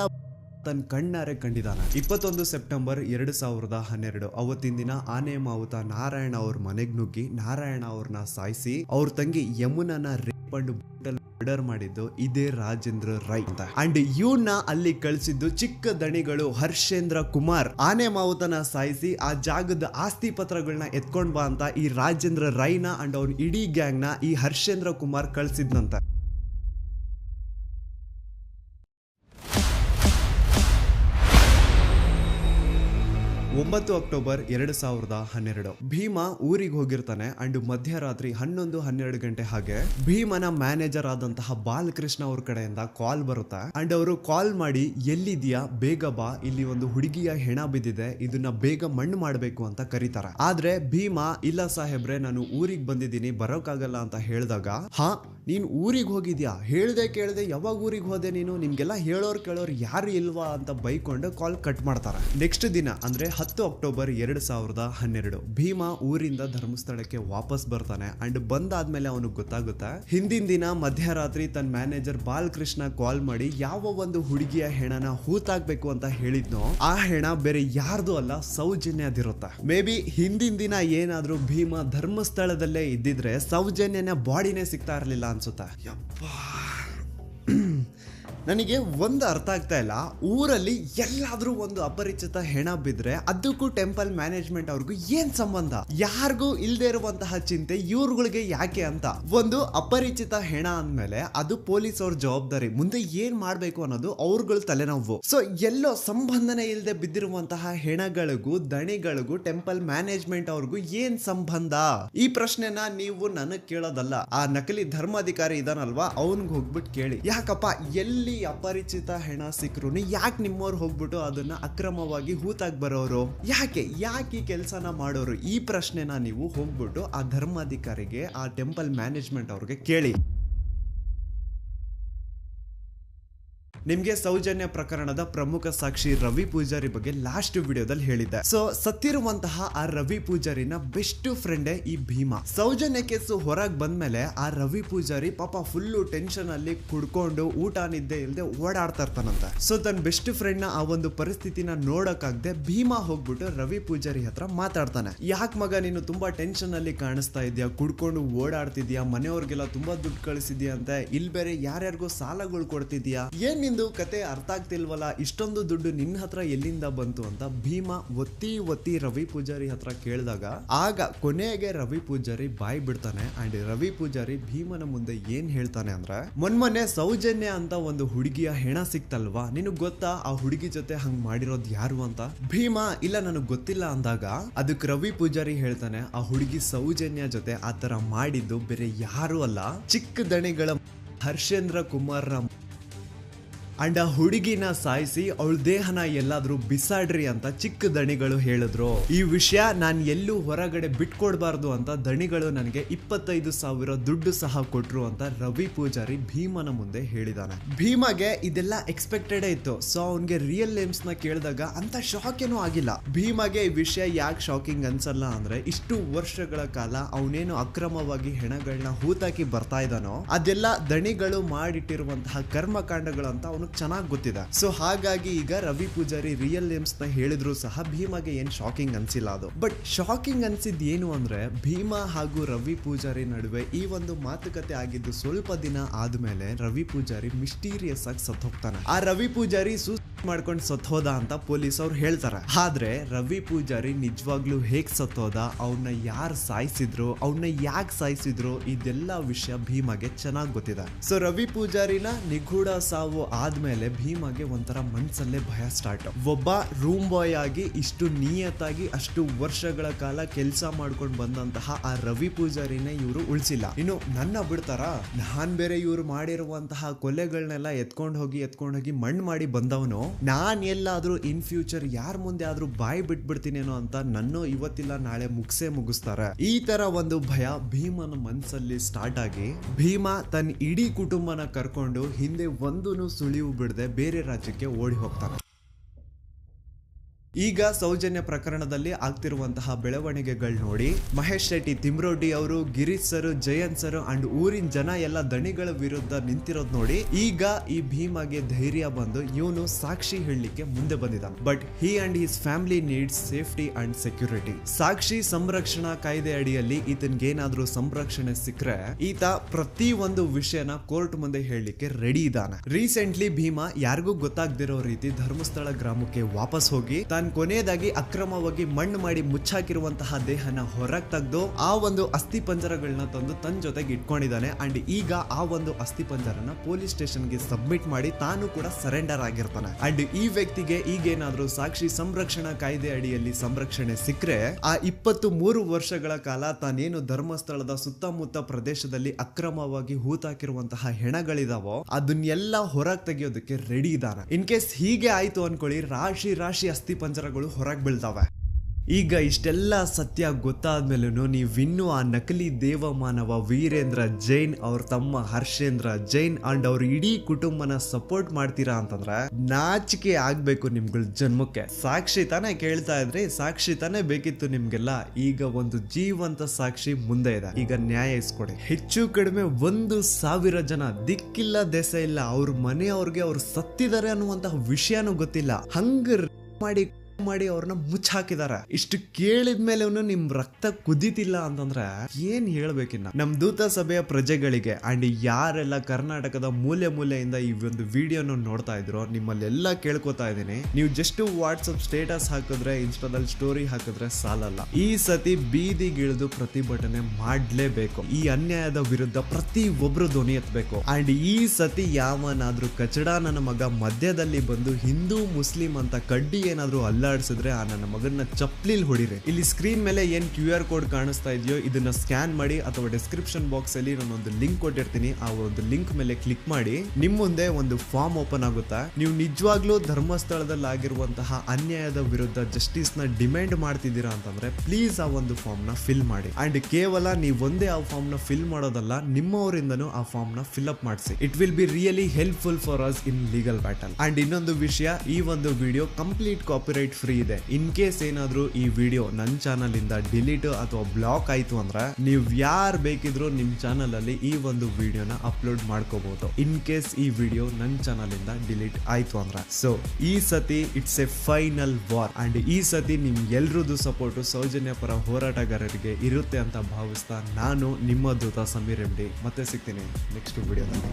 Speaker 2: ತನ್ನ ಕಣ್ಣಾರೆ ಕಂಡಿದ್ದಾನೆ. ಇಪ್ಪತ್ತೊಂದು ಸೆಪ್ಟೆಂಬರ್ ಎರಡು ಸಾವಿರದ ಹನ್ನೆರಡು, ಅವತ್ತಿನ ದಿನ ಆನೆ ಮಾವುತ ನಾರಾಯಣ ಅವ್ರ ಮನೆಗ್ ನುಗ್ಗಿ ನಾರಾಯಣ ಅವ್ರನ್ನ ಸಾಯಿಸಿ ಅವ್ರ ತಂಗಿ ಯಮುನನ ರೇಪ್ ಮರ್ಡರ್ ಮಾಡಿದ್ದು ಇದೇ ರಾಜೇಂದ್ರ ರೈ ಅಂತ. ಅಂಡ್ ಇವನ್ನ ಅಲ್ಲಿ ಕಳಿಸಿದ್ದು ಚಿಕ್ಕ ದಣಿಗಳು ಹರ್ಷೇಂದ್ರ ಕುಮಾರ್. ಆನೆ ಮಾವುತನ ಸಾಯಿಸಿ ಆ ಜಾಗದ ಆಸ್ತಿ ಪತ್ರಗಳನ್ನ ಎತ್ಕೊಂಡ್ ಬಾ ಅಂತ ಈ ರಾಜೇಂದ್ರ ರೈನ ಅಂಡ್ ಅವ್ನ ಇಡೀ ಗ್ಯಾಂಗ್ನ ಈ ಹರ್ಷೇಂದ್ರ ಕುಮಾರ್ ಕಳ್ಸಿದ್ನಂತ. ಒಂಬತ್ತು ಅಕ್ಟೋಬರ್ ಎರಡು ಸಾವಿರದ ಹನ್ನೆರಡು. ಭೀಮಾ ಊರಿಗೆ ಹೋಗಿರ್ತಾನೆ ಅಂಡ್ ಮಧ್ಯರಾತ್ರಿ ಹನ್ನೊಂದು ಹನ್ನೆರಡು ಗಂಟೆ ಹಾಗೆ ಭೀಮನ ಮ್ಯಾನೇಜರ್ ಆದಂತಹ ಬಾಲಕೃಷ್ಣ ಅವ್ರ ಕಡೆಯಿಂದ ಕಾಲ್ ಬರುತ್ತೆ. ಅಂಡ್ ಅವರು ಕಾಲ್ ಮಾಡಿ ಎಲ್ಲಿದ್ಯಾ ಬೇಗ ಬಾ. ಇಲ್ಲಿ ಒಂದು ಹುಡುಗಿಯ ಹೆಣ ಬಿದ್ದಿದೆ. ಇದನ್ನ ಬೇಗ ಮಣ್ಣು ಮಾಡಬೇಕು ಅಂತ ಕರೀತಾರೆ. ಆದ್ರೆ ಭೀಮಾ, ಇಲ್ಲ ಸಾಹೇಬ್ರೆ, ನಾನು ಊರಿಗೆ ಬಂದಿದ್ದೀನಿ. ಬರೋಕ್ಕಾಗಲ್ಲ ಅಂತ ಹೇಳಿದಾಗ, ಹಾ ನೀನ್ ಊರಿಗೆ ಹೋಗಿದ್ಯಾ? ಹೇಳ್ದೆ ಕೇಳ್ದೆ ಯಾವಾಗ ಊರಿಗೆ ಹೋದೆ ನೀನು? ನಿಮಗೆಲ್ಲ ಹೇಳೋರು ಕೇಳೋರು ಯಾರು ಇಲ್ವಾ ಅಂತ ಬೈಕೊಂಡು ಕಾಲ್ ಕಟ್ ಮಾಡ್ತಾರೆ. ನೆಕ್ಸ್ಟ್ ದಿನ, ಅಂದ್ರೆ ಹತ್ತು ಅಕ್ಟೋಬರ್ ಎರಡು ಸಾವಿರದ ಹನ್ನೆರಡು, ಭೀಮಾ ಊರಿಂದ ಧರ್ಮಸ್ಥಳಕ್ಕೆ ವಾಪಸ್ ಬರ್ತಾನೆ ಅಂಡ್ ಬಂದಾದ್ಮೇಲೆ ಅವನಿಗೆ ಗೊತ್ತಾಗುತ್ತೆ? ಹಿಂದಿನ ದಿನ ಮಧ್ಯರಾತ್ರಿ ತನ್ನ ಮ್ಯಾನೇಜರ್ ಬಾಲಕೃಷ್ಣ ಕಾಲ್ ಮಾಡಿ, ಯಾವ ಒಂದು ಹುಡುಗಿಯ ಹೆಣನ ಹೂತಾಕ್ಬೇಕು ಅಂತ ಹೇಳಿದ್ನೋ, ಆ ಹೆಣ ಬೇರೆ ಯಾರ್ದು ಅಲ್ಲ, ಸೌಜನ್ಯದಿರುತ್ತೆ. ಮೇ ಬಿ ಹಿಂದಿನ ದಿನ ಏನಾದ್ರೂ ಭೀಮಾ ಧರ್ಮಸ್ಥಳದಲ್ಲೇ ಇದ್ದಿದ್ರೆ ಸೌಜನ್ಯನ ಬಾಡಿನೇ ಸಿಗ್ತಾ ಇರಲಿಲ್ಲ ಅನ್ಸುತ್ತೆ ಯಪ್ಪಾ ನನಗೆ ಒಂದು ಅರ್ಥ ಆಗ್ತಾ ಇಲ್ಲ. ಊರಲ್ಲಿ ಎಲ್ಲಾದ್ರೂ ಒಂದು ಅಪರಿಚಿತ ಹೆಣ ಬಿದ್ರೆ ಅದಕ್ಕೂ ಟೆಂಪಲ್ ಮ್ಯಾನೇಜ್ಮೆಂಟ್ ಅವ್ರಿಗೂ ಏನ್ ಸಂಬಂಧ? ಯಾರಿಗೂ ಇಲ್ಲದೆ ಇರುವಂತಹ ಚಿಂತೆ ಇವ್ರುಗಳಿಗೆ ಯಾಕೆ ಅಂತ. ಒಂದು ಅಪರಿಚಿತ ಹೆಣ ಅಂದ್ಮೇಲೆ ಅದು ಪೊಲೀಸ್ ಅವ್ರ ಜವಾಬ್ದಾರಿ. ಮುಂದೆ ಏನ್ ಮಾಡ್ಬೇಕು ಅನ್ನೋದು ಅವ್ರಗಳ ತಲೆನೋವು. ಸೊ ಎಲ್ಲೋ ಸಂಬಂಧನೇ ಇಲ್ಲದೆ ಬಿದ್ದಿರುವಂತಹ ಹೆಣಗಳಿಗೂ, ದಣಿಗಳಿಗೂ, ಟೆಂಪಲ್ ಮ್ಯಾನೇಜ್ಮೆಂಟ್ ಅವ್ರಿಗೂ ಏನ್ ಸಂಬಂಧ? ಈ ಪ್ರಶ್ನೆನ ನೀವು ನನಗ್ ಕೇಳೋದಲ್ಲ. ಆ ನಕಲಿ ಧರ್ಮಾಧಿಕಾರಿ ಇದಾನಲ್ವಾ? ಅವನ್ಗೆ ಹೋಗ್ಬಿಟ್ಟು ಕೇಳಿ. ಯಾಕಪ್ಪ, ಎಲ್ಲಿ ಅಪರಿಚಿತ ಹೆಣ ಸಿಕ್ರು ಯಾಕೆ ನಿಮ್ಮವ್ರು ಹೋಗ್ಬಿಟ್ಟು ಅದನ್ನ ಅಕ್ರಮವಾಗಿ ಹೂತಾಗಿ ಬರೋರು? ಯಾಕೆ? ಯಾಕೆ ಈ ಕೆಲಸನ ಮಾಡೋರು? ಈ ಪ್ರಶ್ನೆನ ನೀವು ಹೋಗ್ಬಿಟ್ಟು ಆ ಧರ್ಮಾಧಿಕಾರಿಗೆ, ಆ ಟೆಂಪಲ್ ಮ್ಯಾನೇಜ್ಮೆಂಟ್ ಅವ್ರಿಗೆ ಕೇಳಿ. ನಿಮ್ಗೆ ಸೌಜನ್ಯ ಪ್ರಕರಣದ ಪ್ರಮುಖ ಸಾಕ್ಷಿ ರವಿ ಪೂಜಾರಿ ಬಗ್ಗೆ ಲಾಸ್ಟ್ ವಿಡಿಯೋದಲ್ಲಿ ಹೇಳಿದ್ದೆ. ಸೊ ಸತ್ತಿರುವಂತಹ ಆ ರವಿ ಪೂಜಾರಿನ ಬೆಸ್ಟ್ ಫ್ರೆಂಡ್ ಈ ಭೀಮಾ. ಸೌಜನ್ಯ ಕೇಸು ಹೊರಗ್ ಬಂದ್ಮೇಲೆ ಆ ರವಿ ಪೂಜಾರಿ ಪಾಪ ಫುಲ್ಲು ಟೆನ್ಷನ್ ಅಲ್ಲಿ ಕುಡ್ಕೊಂಡು ಊಟ, ನಿದ್ದೆ ಇಲ್ಲದೆ ಓಡಾಡ್ತಾ ಇರ್ತಾನಂತೆ. ಸೊ ತನ್ನ ಬೆಸ್ಟ್ ಫ್ರೆಂಡ್ನ ಆ ಒಂದು ಪರಿಸ್ಥಿತಿನ ನೋಡಕ್ಕಾಗ್ದೆ ಭೀಮಾ ಹೋಗ್ಬಿಟ್ಟು ರವಿ ಪೂಜಾರಿ ಹತ್ರ ಮಾತಾಡ್ತಾನೆ. ಯಾಕೆ ಮಗ, ನೀನು ತುಂಬಾ ಟೆನ್ಷನ್ ಅಲ್ಲಿ ಕಾಣಿಸ್ತಾ ಇದೆಯಾ? ಕುಡ್ಕೊಂಡು ಓಡಾಡ್ತಿದ್ಯಾ? ಮನೆಯವ್ರಿಗೆಲ್ಲ ತುಂಬಾ ದುಡ್ಡು ಕಳಿಸಿದ್ಯಾ ಅಂತ? ಇಲ್ಲಿ ಬೇರೆ ಯಾರ್ಯಾರಿಗೂ ಸಾಲಗಳು ಕೊಡ್ತಿದ್ಯಾ? ಏನ್ ನಿಂದು ಕತೆ ಅರ್ಥ ಆಗ್ತಿಲ್ವಲ್ಲ? ಇಷ್ಟೊಂದು ದುಡ್ಡು ನಿನ್ನ ಹತ್ರ ಎಲ್ಲಿಂದ ಬಂತು ಅಂತ ಭೀಮಾ ಒತ್ತಿ ಒತ್ತಿ ರವಿ ಪೂಜಾರಿ ಹತ್ರ ಕೇಳಿದಾಗ, ಆಗ ಕೊನೆಗೆ ರವಿ ಪೂಜಾರಿ ಬಾಯಿ ಬಿಡ್ತಾನೆ ಅಂಡ್ ರವಿ ಪೂಜಾರಿ ಭೀಮನ ಮುಂದೆ ಏನ್ ಹೇಳ್ತಾನೆ ಅಂದ್ರೆ, ಮೊನ್ಮೊನ್ನೆ ಸೌಜನ್ಯ ಅಂತ ಒಂದು ಹುಡುಗಿಯ ಹೆಣ ಸಿಕ್ತಲ್ವಾ? ನಿನಗ್ ಗೊತ್ತಾ? ಆ ಹುಡುಗಿ ಜೊತೆ ಹಂಗ್ ಮಾಡಿರೋದ್ ಯಾರು ಅಂತ? ಭೀಮಾ, ಇಲ್ಲ, ನನಗ್ ಗೊತ್ತಿಲ್ಲ ಅಂದಾಗ ಅದಕ್ಕೆ ರವಿ ಪೂಜಾರಿ ಹೇಳ್ತಾನೆ, ಆ ಹುಡುಗಿ ಸೌಜನ್ಯ ಜೊತೆ ಆತರ ತರ ಮಾಡಿದ್ದು ಬೇರೆ ಯಾರು ಅಲ್ಲ. ಚಿಕ್ಕ ದಣಿಗಳ ಹರ್ಷೇಂದ್ರ ಕುಮಾರ್ನ ಅಂಡ್ ಆ ಹುಡುಗಿನ ಸಾಯಿಸಿ ಅವಳ ದೇಹನ ಎಲ್ಲಾದ್ರೂ ಬಿಸಾಡ್ರಿ ಅಂತ ಚಿಕ್ಕ ದಣಿಗಳು ಹೇಳಿದ್ರು. ಈ ವಿಷಯ ನಾನ್ ಎಲ್ಲೂ ಹೊರಗಡೆ ಬಿಟ್ಕೊಡ್ಬಾರ್ದು ಅಂತ ದಣಿಗಳು ನನಗೆ ಇಪ್ಪತ್ತೈದು ಸಾವಿರ ದುಡ್ಡು ಸಹ ಕೊಟ್ರು ಅಂತ ರವಿ ಪೂಜಾರಿ ಭೀಮನ ಮುಂದೆ ಹೇಳಿದಾನೆ. ಭೀಮಗೆ ಇದೆಲ್ಲ ಎಕ್ಸ್ಪೆಕ್ಟೆಡ್ ಇತ್ತು. ಸೊ ಅವನ್ಗೆ ರಿಯಲ್ ನೇಮ್ಸ್ನ ಕೇಳಿದಾಗ ಅಂತ ಶಾಕ್ ಏನೂ ಆಗಿಲ್ಲ. ಭೀಮಗೆ ಈ ವಿಷಯ ಯಾಕೆ ಶಾಕಿಂಗ್ ಅನ್ಸಲ್ಲ ಅಂದ್ರೆ ಇಷ್ಟು ವರ್ಷಗಳ ಕಾಲ ಅವನೇನು ಅಕ್ರಮವಾಗಿ ಹೆಣಗಳನ್ನ ಹೂತಾಕಿ ಬರ್ತಾ ಇದ್ದಾನೋ, ಅದೆಲ್ಲ ದಣಿಗಳು ಮಾಡಿಟ್ಟಿರುವಂತಹ ಕರ್ಮಕಾಂಡಗಳು ಅಂತ ಅವನು ನಮಗೆ ಚೆನ್ನಾಗಿ ಗೊತ್ತಿದೆ. ಸೊ ಹಾಗಾಗಿ ಈಗ ರವಿ ಪೂಜಾರಿ ರಿಯಲ್ ನೇಮ್ಸ್ನ ಹೇಳಿದ್ರು ಸಹ ಭೀಮಾಗೆ ಏನ್ ಶಾಕಿಂಗ್ ಅನ್ಸಿಲ್ಲ ಅದು. ಬಟ್ ಶಾಕಿಂಗ್ ಅನ್ಸಿದ್ ಏನು ಅಂದ್ರೆ, ಭೀಮಾ ಹಾಗೂ ರವಿ ಪೂಜಾರಿ ನಡುವೆ ಈ ಒಂದು ಮಾತುಕತೆ ಆಗಿದ್ದು ಸ್ವಲ್ಪ ದಿನ ಆದ್ಮೇಲೆ ರವಿ ಪೂಜಾರಿ ಮಿಸ್ಟೀರಿಯಸ್ ಆಗಿ ಸತ್ ಹೋಗ್ತಾನೆ ಆ ರವಿ ಪೂಜಾರಿ ಸೂಸೈಡ್ ಮಾಡ್ಕೊಂಡು ಸತ್ತೋದ ಅಂತ ಪೊಲೀಸ್ ಅವ್ರು ಹೇಳ್ತಾರೆ. ಆದ್ರೆ ರವಿ ಪೂಜಾರಿ ನಿಜವಾಗ್ಲೂ ಹೇಗ್ ಸತ್ತೋದ ಅವನ್ನ ಯಾರು ಸಾಯಿಸಿದ್ರು ಅವನ್ನ ಯಾಕೆ ಸಾಯಿಸಿದ್ರು, ಇದೆಲ್ಲ ವಿಷಯ ಭೀಮಾಗೆ ಚೆನ್ನಾಗಿ ಗೊತ್ತಿದೆ. ಸೊ ರವಿ ಪೂಜಾರಿನ ನಿಗೂಢ ಸಾವು ಆದ್ಮೇಲೆ ಭೀಮಾಗೆ ಒಂಥರ ಮನ್ಸಲ್ಲೇ ಭಯ ಸ್ಟಾರ್ಟ್ ಒಬ್ಬ ರೂಮ್ ಬಾಯ್ ಆಗಿ ಇಷ್ಟು ನಿಯತ್ತಾಗಿ ಅಷ್ಟು ವರ್ಷಗಳ ಕಾಲ ಕೆಲಸ ಮಾಡ್ಕೊಂಡು ಬಂದಂತಹ ಆ ರವಿ ಪೂಜಾರಿನೇ ಇವರು ಉಳಿಸಿಲ್ಲ. ಇನ್ನು ನನ್ನ ಬಿಡ್ತಾರ? ನಾನ್ ಬೇರೆ ಇವ್ರು ಮಾಡಿರುವಂತಹ ಕೊಲೆಗಳನ್ನೆಲ್ಲ ಎತ್ಕೊಂಡು ಹೋಗಿ ಎತ್ಕೊಂಡು ಹೋಗಿ ಮಣ್ಣು ಮಾಡಿ ಬಂದವನು. ನಾನ್ ಎಲ್ಲಾದ್ರೂ ಇನ್ ಫ್ಯೂಚರ್ ಯಾರ ಮುಂದೆ ಆದ್ರೂ ಬಾಯಿ ಬಿಟ್ಬಿಡ್ತೀನೇನೋ ಅಂತ ನನ್ನ ಇವತ್ತಿಲ್ಲ, ನಾಳೆ ಮುಗಿಸೇ ಮುಗಿಸ್ತಾರೆ. ಈ ತರ ಒಂದು ಭಯ ಭೀಮನ ಮನ್ಸಲ್ಲಿ ಸ್ಟಾರ್ಟ್ ಆಗಿ ಭೀಮಾ ತನ್ನ ಇಡೀ ಕುಟುಂಬನ ಕರ್ಕೊಂಡು ಹಿಂದೆ ಒಂದು ಸುಳಿವು ಬಿಡದೆ ಬೇರೆ ರಾಜ್ಯಕ್ಕೆ ಓಡಿ ಹೋಗ್ತಾನೆ ಈಗ ಸೌಜನ್ಯ ಪ್ರಕರಣದಲ್ಲಿ ಆಗ್ತಿರುವಂತಹ ಬೆಳವಣಿಗೆಗಳು ನೋಡಿ. ಮಹೇಶ್ ಶೆಟ್ಟಿ, ತಿಮ್ರೋಡಿ ಅವರು, Girish sir, Jayant sir and ಊರಿನ ಜನ ಎಲ್ಲ ದಣಿಗಳ ವಿರುದ್ಧ ನಿಂತಿರೋದ್ ನೋಡಿ. ಈಗ ಈ ಭೀಮಾಗೆ ಧೈರ್ಯ ಬಂದು ಇವನು ಸಾಕ್ಷಿ ಹೇಳಲಿಕ್ಕೆ ಮುಂದೆ ಬಂದಿದ್ದಾನೆ. But he and his family needs safety and security ಸಾಕ್ಷಿ ಸಂರಕ್ಷಣಾ ಕಾಯ್ದೆ ಅಡಿಯಲ್ಲಿ ಈತನ್ಗೇನಾದ್ರೂ ಸಂರಕ್ಷಣೆ ಸಿಕ್ಕರೆ, ಈತ ಪ್ರತಿ ಒಂದು ವಿಷಯನ ಕೋರ್ಟ್ ಮುಂದೆ ಹೇಳಲಿಕ್ಕೆ ರೆಡಿ ಇದ್ದಾನೆ. ರೀಸೆಂಟ್ಲಿ ಭೀಮಾ ಯಾರಿಗೂ ಗೊತ್ತಾಗ್ದಿರೋ ರೀತಿ ಧರ್ಮಸ್ಥಳ ಗ್ರಾಮಕ್ಕೆ ವಾಪಸ್ ಹೋಗಿ, ತಾನು ಕೊನೆಯದಾಗಿ ಅಕ್ರಮವಾಗಿ ಮಣ್ಣು ಮಾಡಿ ಮುಚ್ಚಾಕಿರುವಂತಹ ದೇಹನ ಹೊರಗೆ ತೆಗೆದು ಆ ಒಂದು ಅಸ್ಥಿ ಪಂಜರಗಳನ್ನ ತಂದು ತನ್ನ ಜೊತೆಗೆ ಇಟ್ಕೊಂಡಿದ್ದಾನೆ. ಅಂಡ್ ಈಗ ಆ ಒಂದು ಅಸ್ಥಿ ಪಂಜರನ ಪೊಲೀಸ್ ಸ್ಟೇಷನ್ಗೆ ಸಬ್ಮಿಟ್ ಮಾಡಿ ತಾನು ಕೂಡ ಸರೆಂಡರ್ ಆಗಿರ್ತಾನೆ. ಅಂಡ್ ಈ ವ್ಯಕ್ತಿಗೆ ಈಗೇನಾದ್ರೂ ಸಾಕ್ಷಿ ಸಂರಕ್ಷಣಾ ಕಾಯ್ದೆ ಅಡಿಯಲ್ಲಿ ಸಂರಕ್ಷಣೆ ಸಿಕ್ಕರೆ ಆ ಇಪ್ಪತ್ತು ಮೂರು ವರ್ಷಗಳ ಕಾಲ ತಾನೇನು ಧರ್ಮಸ್ಥಳದ ಸುತ್ತಮುತ್ತ ಪ್ರದೇಶದಲ್ಲಿ ಅಕ್ರಮವಾಗಿ ಹೂತಾಕಿರುವಂತಹ ಹೆಣಗಳಿದಾವೋ ಅದನ್ನೆಲ್ಲ ಹೊರಗೆ ತೆಗೆಯೋದಕ್ಕೆ ರೆಡಿ ಇದ್ದಾನೆ. ಇನ್ ಕೇಸ್ ಹೀಗೆ ಆಯ್ತು ಅನ್ಕೊಳ್ಳಿ, ರಾಶಿ ರಾಶಿ ಅಸ್ಥಿ ಪಂಜರಗಳು ಹೊರಗೆ ಬೀಳ್ತಾವೆ. ಈಗ ಇಷ್ಟೆಲ್ಲ ಸತ್ಯ ಗೊತ್ತಾದ್ಮೇಲೂ ನೀವಿನ್ನೂ ಆ ನಕಲಿ ದೇವಮಾನವ ವೀರೇಂದ್ರ ಜೈನ್ ಅವ್ರ ತಮ್ಮ ಹರ್ಷೇಂದ್ರ ಜೈನ್ ಅಂಡ್ ಅವ್ರ ಇಡೀ ಕುಟುಂಬನ ಸಪೋರ್ಟ್ ಮಾಡ್ತೀರಾ ಅಂತಂದ್ರೆ ನಾಚಿಕೆ ಆಗ್ಬೇಕು ನಿಮ್ಗಳ ಜನ್ಮಕ್ಕೆ. ಸಾಕ್ಷಿ ತಾನೇ ಕೇಳ್ತಾ ಇದ್ರಿ, ಸಾಕ್ಷಿ ತಾನೇ ಬೇಕಿತ್ತು ನಿಮ್ಗೆಲ್ಲ. ಈಗ ಒಂದು ಜೀವಂತ ಸಾಕ್ಷಿ ಮುಂದೆ ಇದೆ. ಈಗ ನ್ಯಾಯ ಇಸ್ಕೊಡಿ. ಹೆಚ್ಚು ಕಡಿಮೆ ಒಂದು ಸಾವಿರ ಜನ ದಿಕ್ಕಿಲ್ಲ, ದೆಸ ಇಲ್ಲ, ಅವ್ರ ಮನೆಯವ್ರಿಗೆ ಅವ್ರು ಸತ್ತಿದ್ದಾರೆ ಅನ್ನುವಂತಹ ವಿಷಯನೂ ಗೊತ್ತಿಲ್ಲ. ಹಂಗ ಮಾಡಿ ಮಾಡಿ ಅವ್ರನ್ನ ಮುಚ್ಚಾಕಿದಾರೆ. ಇಷ್ಟು ಕೇಳಿದ ಮೇಲೆ ನಿಮ್ ರಕ್ತ ಕುದಿತಿಲ್ಲ ಅಂತಂದ್ರೆ ಏನ್ ಹೇಳ್ಬೇಕಿನ್ನ ನಮ್ ದೂತ ಸಭೆಯ ಪ್ರಜೆಗಳಿಗೆ ಅಂಡ್ ಯಾರೆಲ್ಲ ಕರ್ನಾಟಕದ ಮೂಲೆ ಮೂಲೆಯಿಂದ ಈ ಒಂದು ವಿಡಿಯೋನ ನೋಡ್ತಾ ಇದ್ರು, ನಿಮ್ಮಲ್ಲೆಲ್ಲ ಕೇಳ್ಕೊತಾ ಇದೀನಿ ನೀವು ಜಸ್ಟ್ ವಾಟ್ಸಪ್ ಸ್ಟೇಟಸ್ ಹಾಕಿದ್ರೆ ಇನ್ಸ್ಟಾದಲ್ಲಿ ಸ್ಟೋರಿ ಹಾಕಿದ್ರೆ ಸಾಲಲ್ಲ. ಈ ಸತಿ ಬೀದಿಗಿಳಿದು ಪ್ರತಿಭಟನೆ ಮಾಡ್ಲೇಬೇಕು. ಈ ಅನ್ಯಾಯದ ವಿರುದ್ಧ ಪ್ರತಿ ಒಬ್ರು ಧ್ವನಿ ಎತ್ತಬೇಕು. ಅಂಡ್ ಈ ಸತಿ ಯಾವನಾದ್ರೂ ಕಚಡಾ ನನ್ನ ಮಗ ಮಧ್ಯದಲ್ಲಿ ಬಂದು ಹಿಂದೂ, ಮುಸ್ಲಿಂ ಅಂತ ಕಡ್ಡಿ ಏನಾದ್ರೂ ಅಲ್ಲಾಡಿಸಿದ್ರೆ, ಆ ನನ್ನ ಮಗನ ಚಪ್ಲಿಲ್ ಹೊಡಿರಿ. ಇಲ್ಲಿ ಸ್ಕ್ರೀನ್ ಮೇಲೆ ಏನ್ ಕ್ಯೂ ಆರ್ ಕೋಡ್ ಕಾಣಿಸ್ತಾ ಇದೆಯೋ, ಇದನ್ನ ಸ್ಕ್ಯಾನ್ ಮಾಡಿ ಅಥವಾ ಡಿಸ್ಕ್ರಿಪ್ಷನ್ ಬಾಕ್ಸ್ ಅಲ್ಲಿ ನಾನು ಒಂದು ಲಿಂಕ್ ಕೊಟ್ಟಿರ್ತೀನಿ. ಆ ಒಂದು ಲಿಂಕ್ ಮೇಲೆ ಕ್ಲಿಕ್ ಮಾಡಿ, ನಿಮ್ ಮುಂದೆ ಒಂದು ಫಾರ್ಮ್ ಓಪನ್ ಆಗುತ್ತಾ? ನೀವು ನಿಜವಾಗ್ಲೂ ಧರ್ಮಸ್ಥಳದಲ್ಲಿ ಆಗಿರುವಂತಹ ಅನ್ಯಾಯದ ವಿರುದ್ಧ ಜಸ್ಟಿಸ್ನ ಡಿಮ್ಯಾಂಡ್ ಮಾಡ್ತಿದ್ದೀರಾ ಅಂತಂದ್ರೆ ಪ್ಲೀಸ್ ಆ ಒಂದು ಫಾರ್ಮ್ನ ಫಿಲ್ ಮಾಡಿ. ಅಂಡ್ ಕೇವಲ ನೀವು ಒಂದೇ ಆ ಫಾರ್ಮ್ನ ಫಿಲ್ ಮಾಡೋದಲ್ಲ, ನಿಮ್ಮವರಿಂದನೂ ಆ ಫಾರ್ಮ್ನ ಫಿಲ್ ಅಪ್ ಮಾಡಿಸಿ. It will be really helpful for us in legal battle and ಇನ್ನೊಂದು ವಿಷಯ, ಈ ಒಂದು ವಿಡಿಯೋ ಕಂಪ್ಲೀಟ್ ಕಾಪಿರೈಟ್ ಫ್ರೀ ಇದೆ. ಇನ್ ಕೇಸ್ ಏನಾದರೂ ಈ ವಿಡಿಯೋ ನನ್ನ ಚಾನಲ್ ಇಂದ ಡಿಲೀಟ್ ಅಥವಾ ಬ್ಲಾಕ್ ಆಯ್ತು ಅಂದ್ರೆ ನೀವು ಯಾರು ಬೇಕಿದ್ರು ನಿಮ್ ಚಾನಲ್ ಅಲ್ಲಿ ಈ ಒಂದು ವಿಡಿಯೋನ ಅಪ್ಲೋಡ್ ಮಾಡ್ಕೋಬಹುದು ಇನ್ ಕೇಸ್ ಈ ವಿಡಿಯೋ ನನ್ನ ಚಾನಲ್ ಇಂದ ಡಿಲೀಟ್ ಆಯ್ತು ಅಂದ್ರೆ. ಸೊ ಈ ಸತಿ it's a final war and ಈ ಸತಿ ನಿಮ್ ಎಲ್ರದ್ದು ಸಪೋರ್ಟ್ ಸೌಜನ್ಯ ಪರ ಹೋರಾಟಗಾರರಿಗೆ ಇರುತ್ತೆ ಅಂತ ಭಾವಿಸ್ತಾ ನಾನು ನಿಮ್ಮ ದೂತ ಸಮೀರ್ ಎಂ ಡಿ ಮತ್ತೆ ಸಿಗ್ತೀನಿ ನೆಕ್ಸ್ಟ್ ವಿಡಿಯೋದಲ್ಲಿ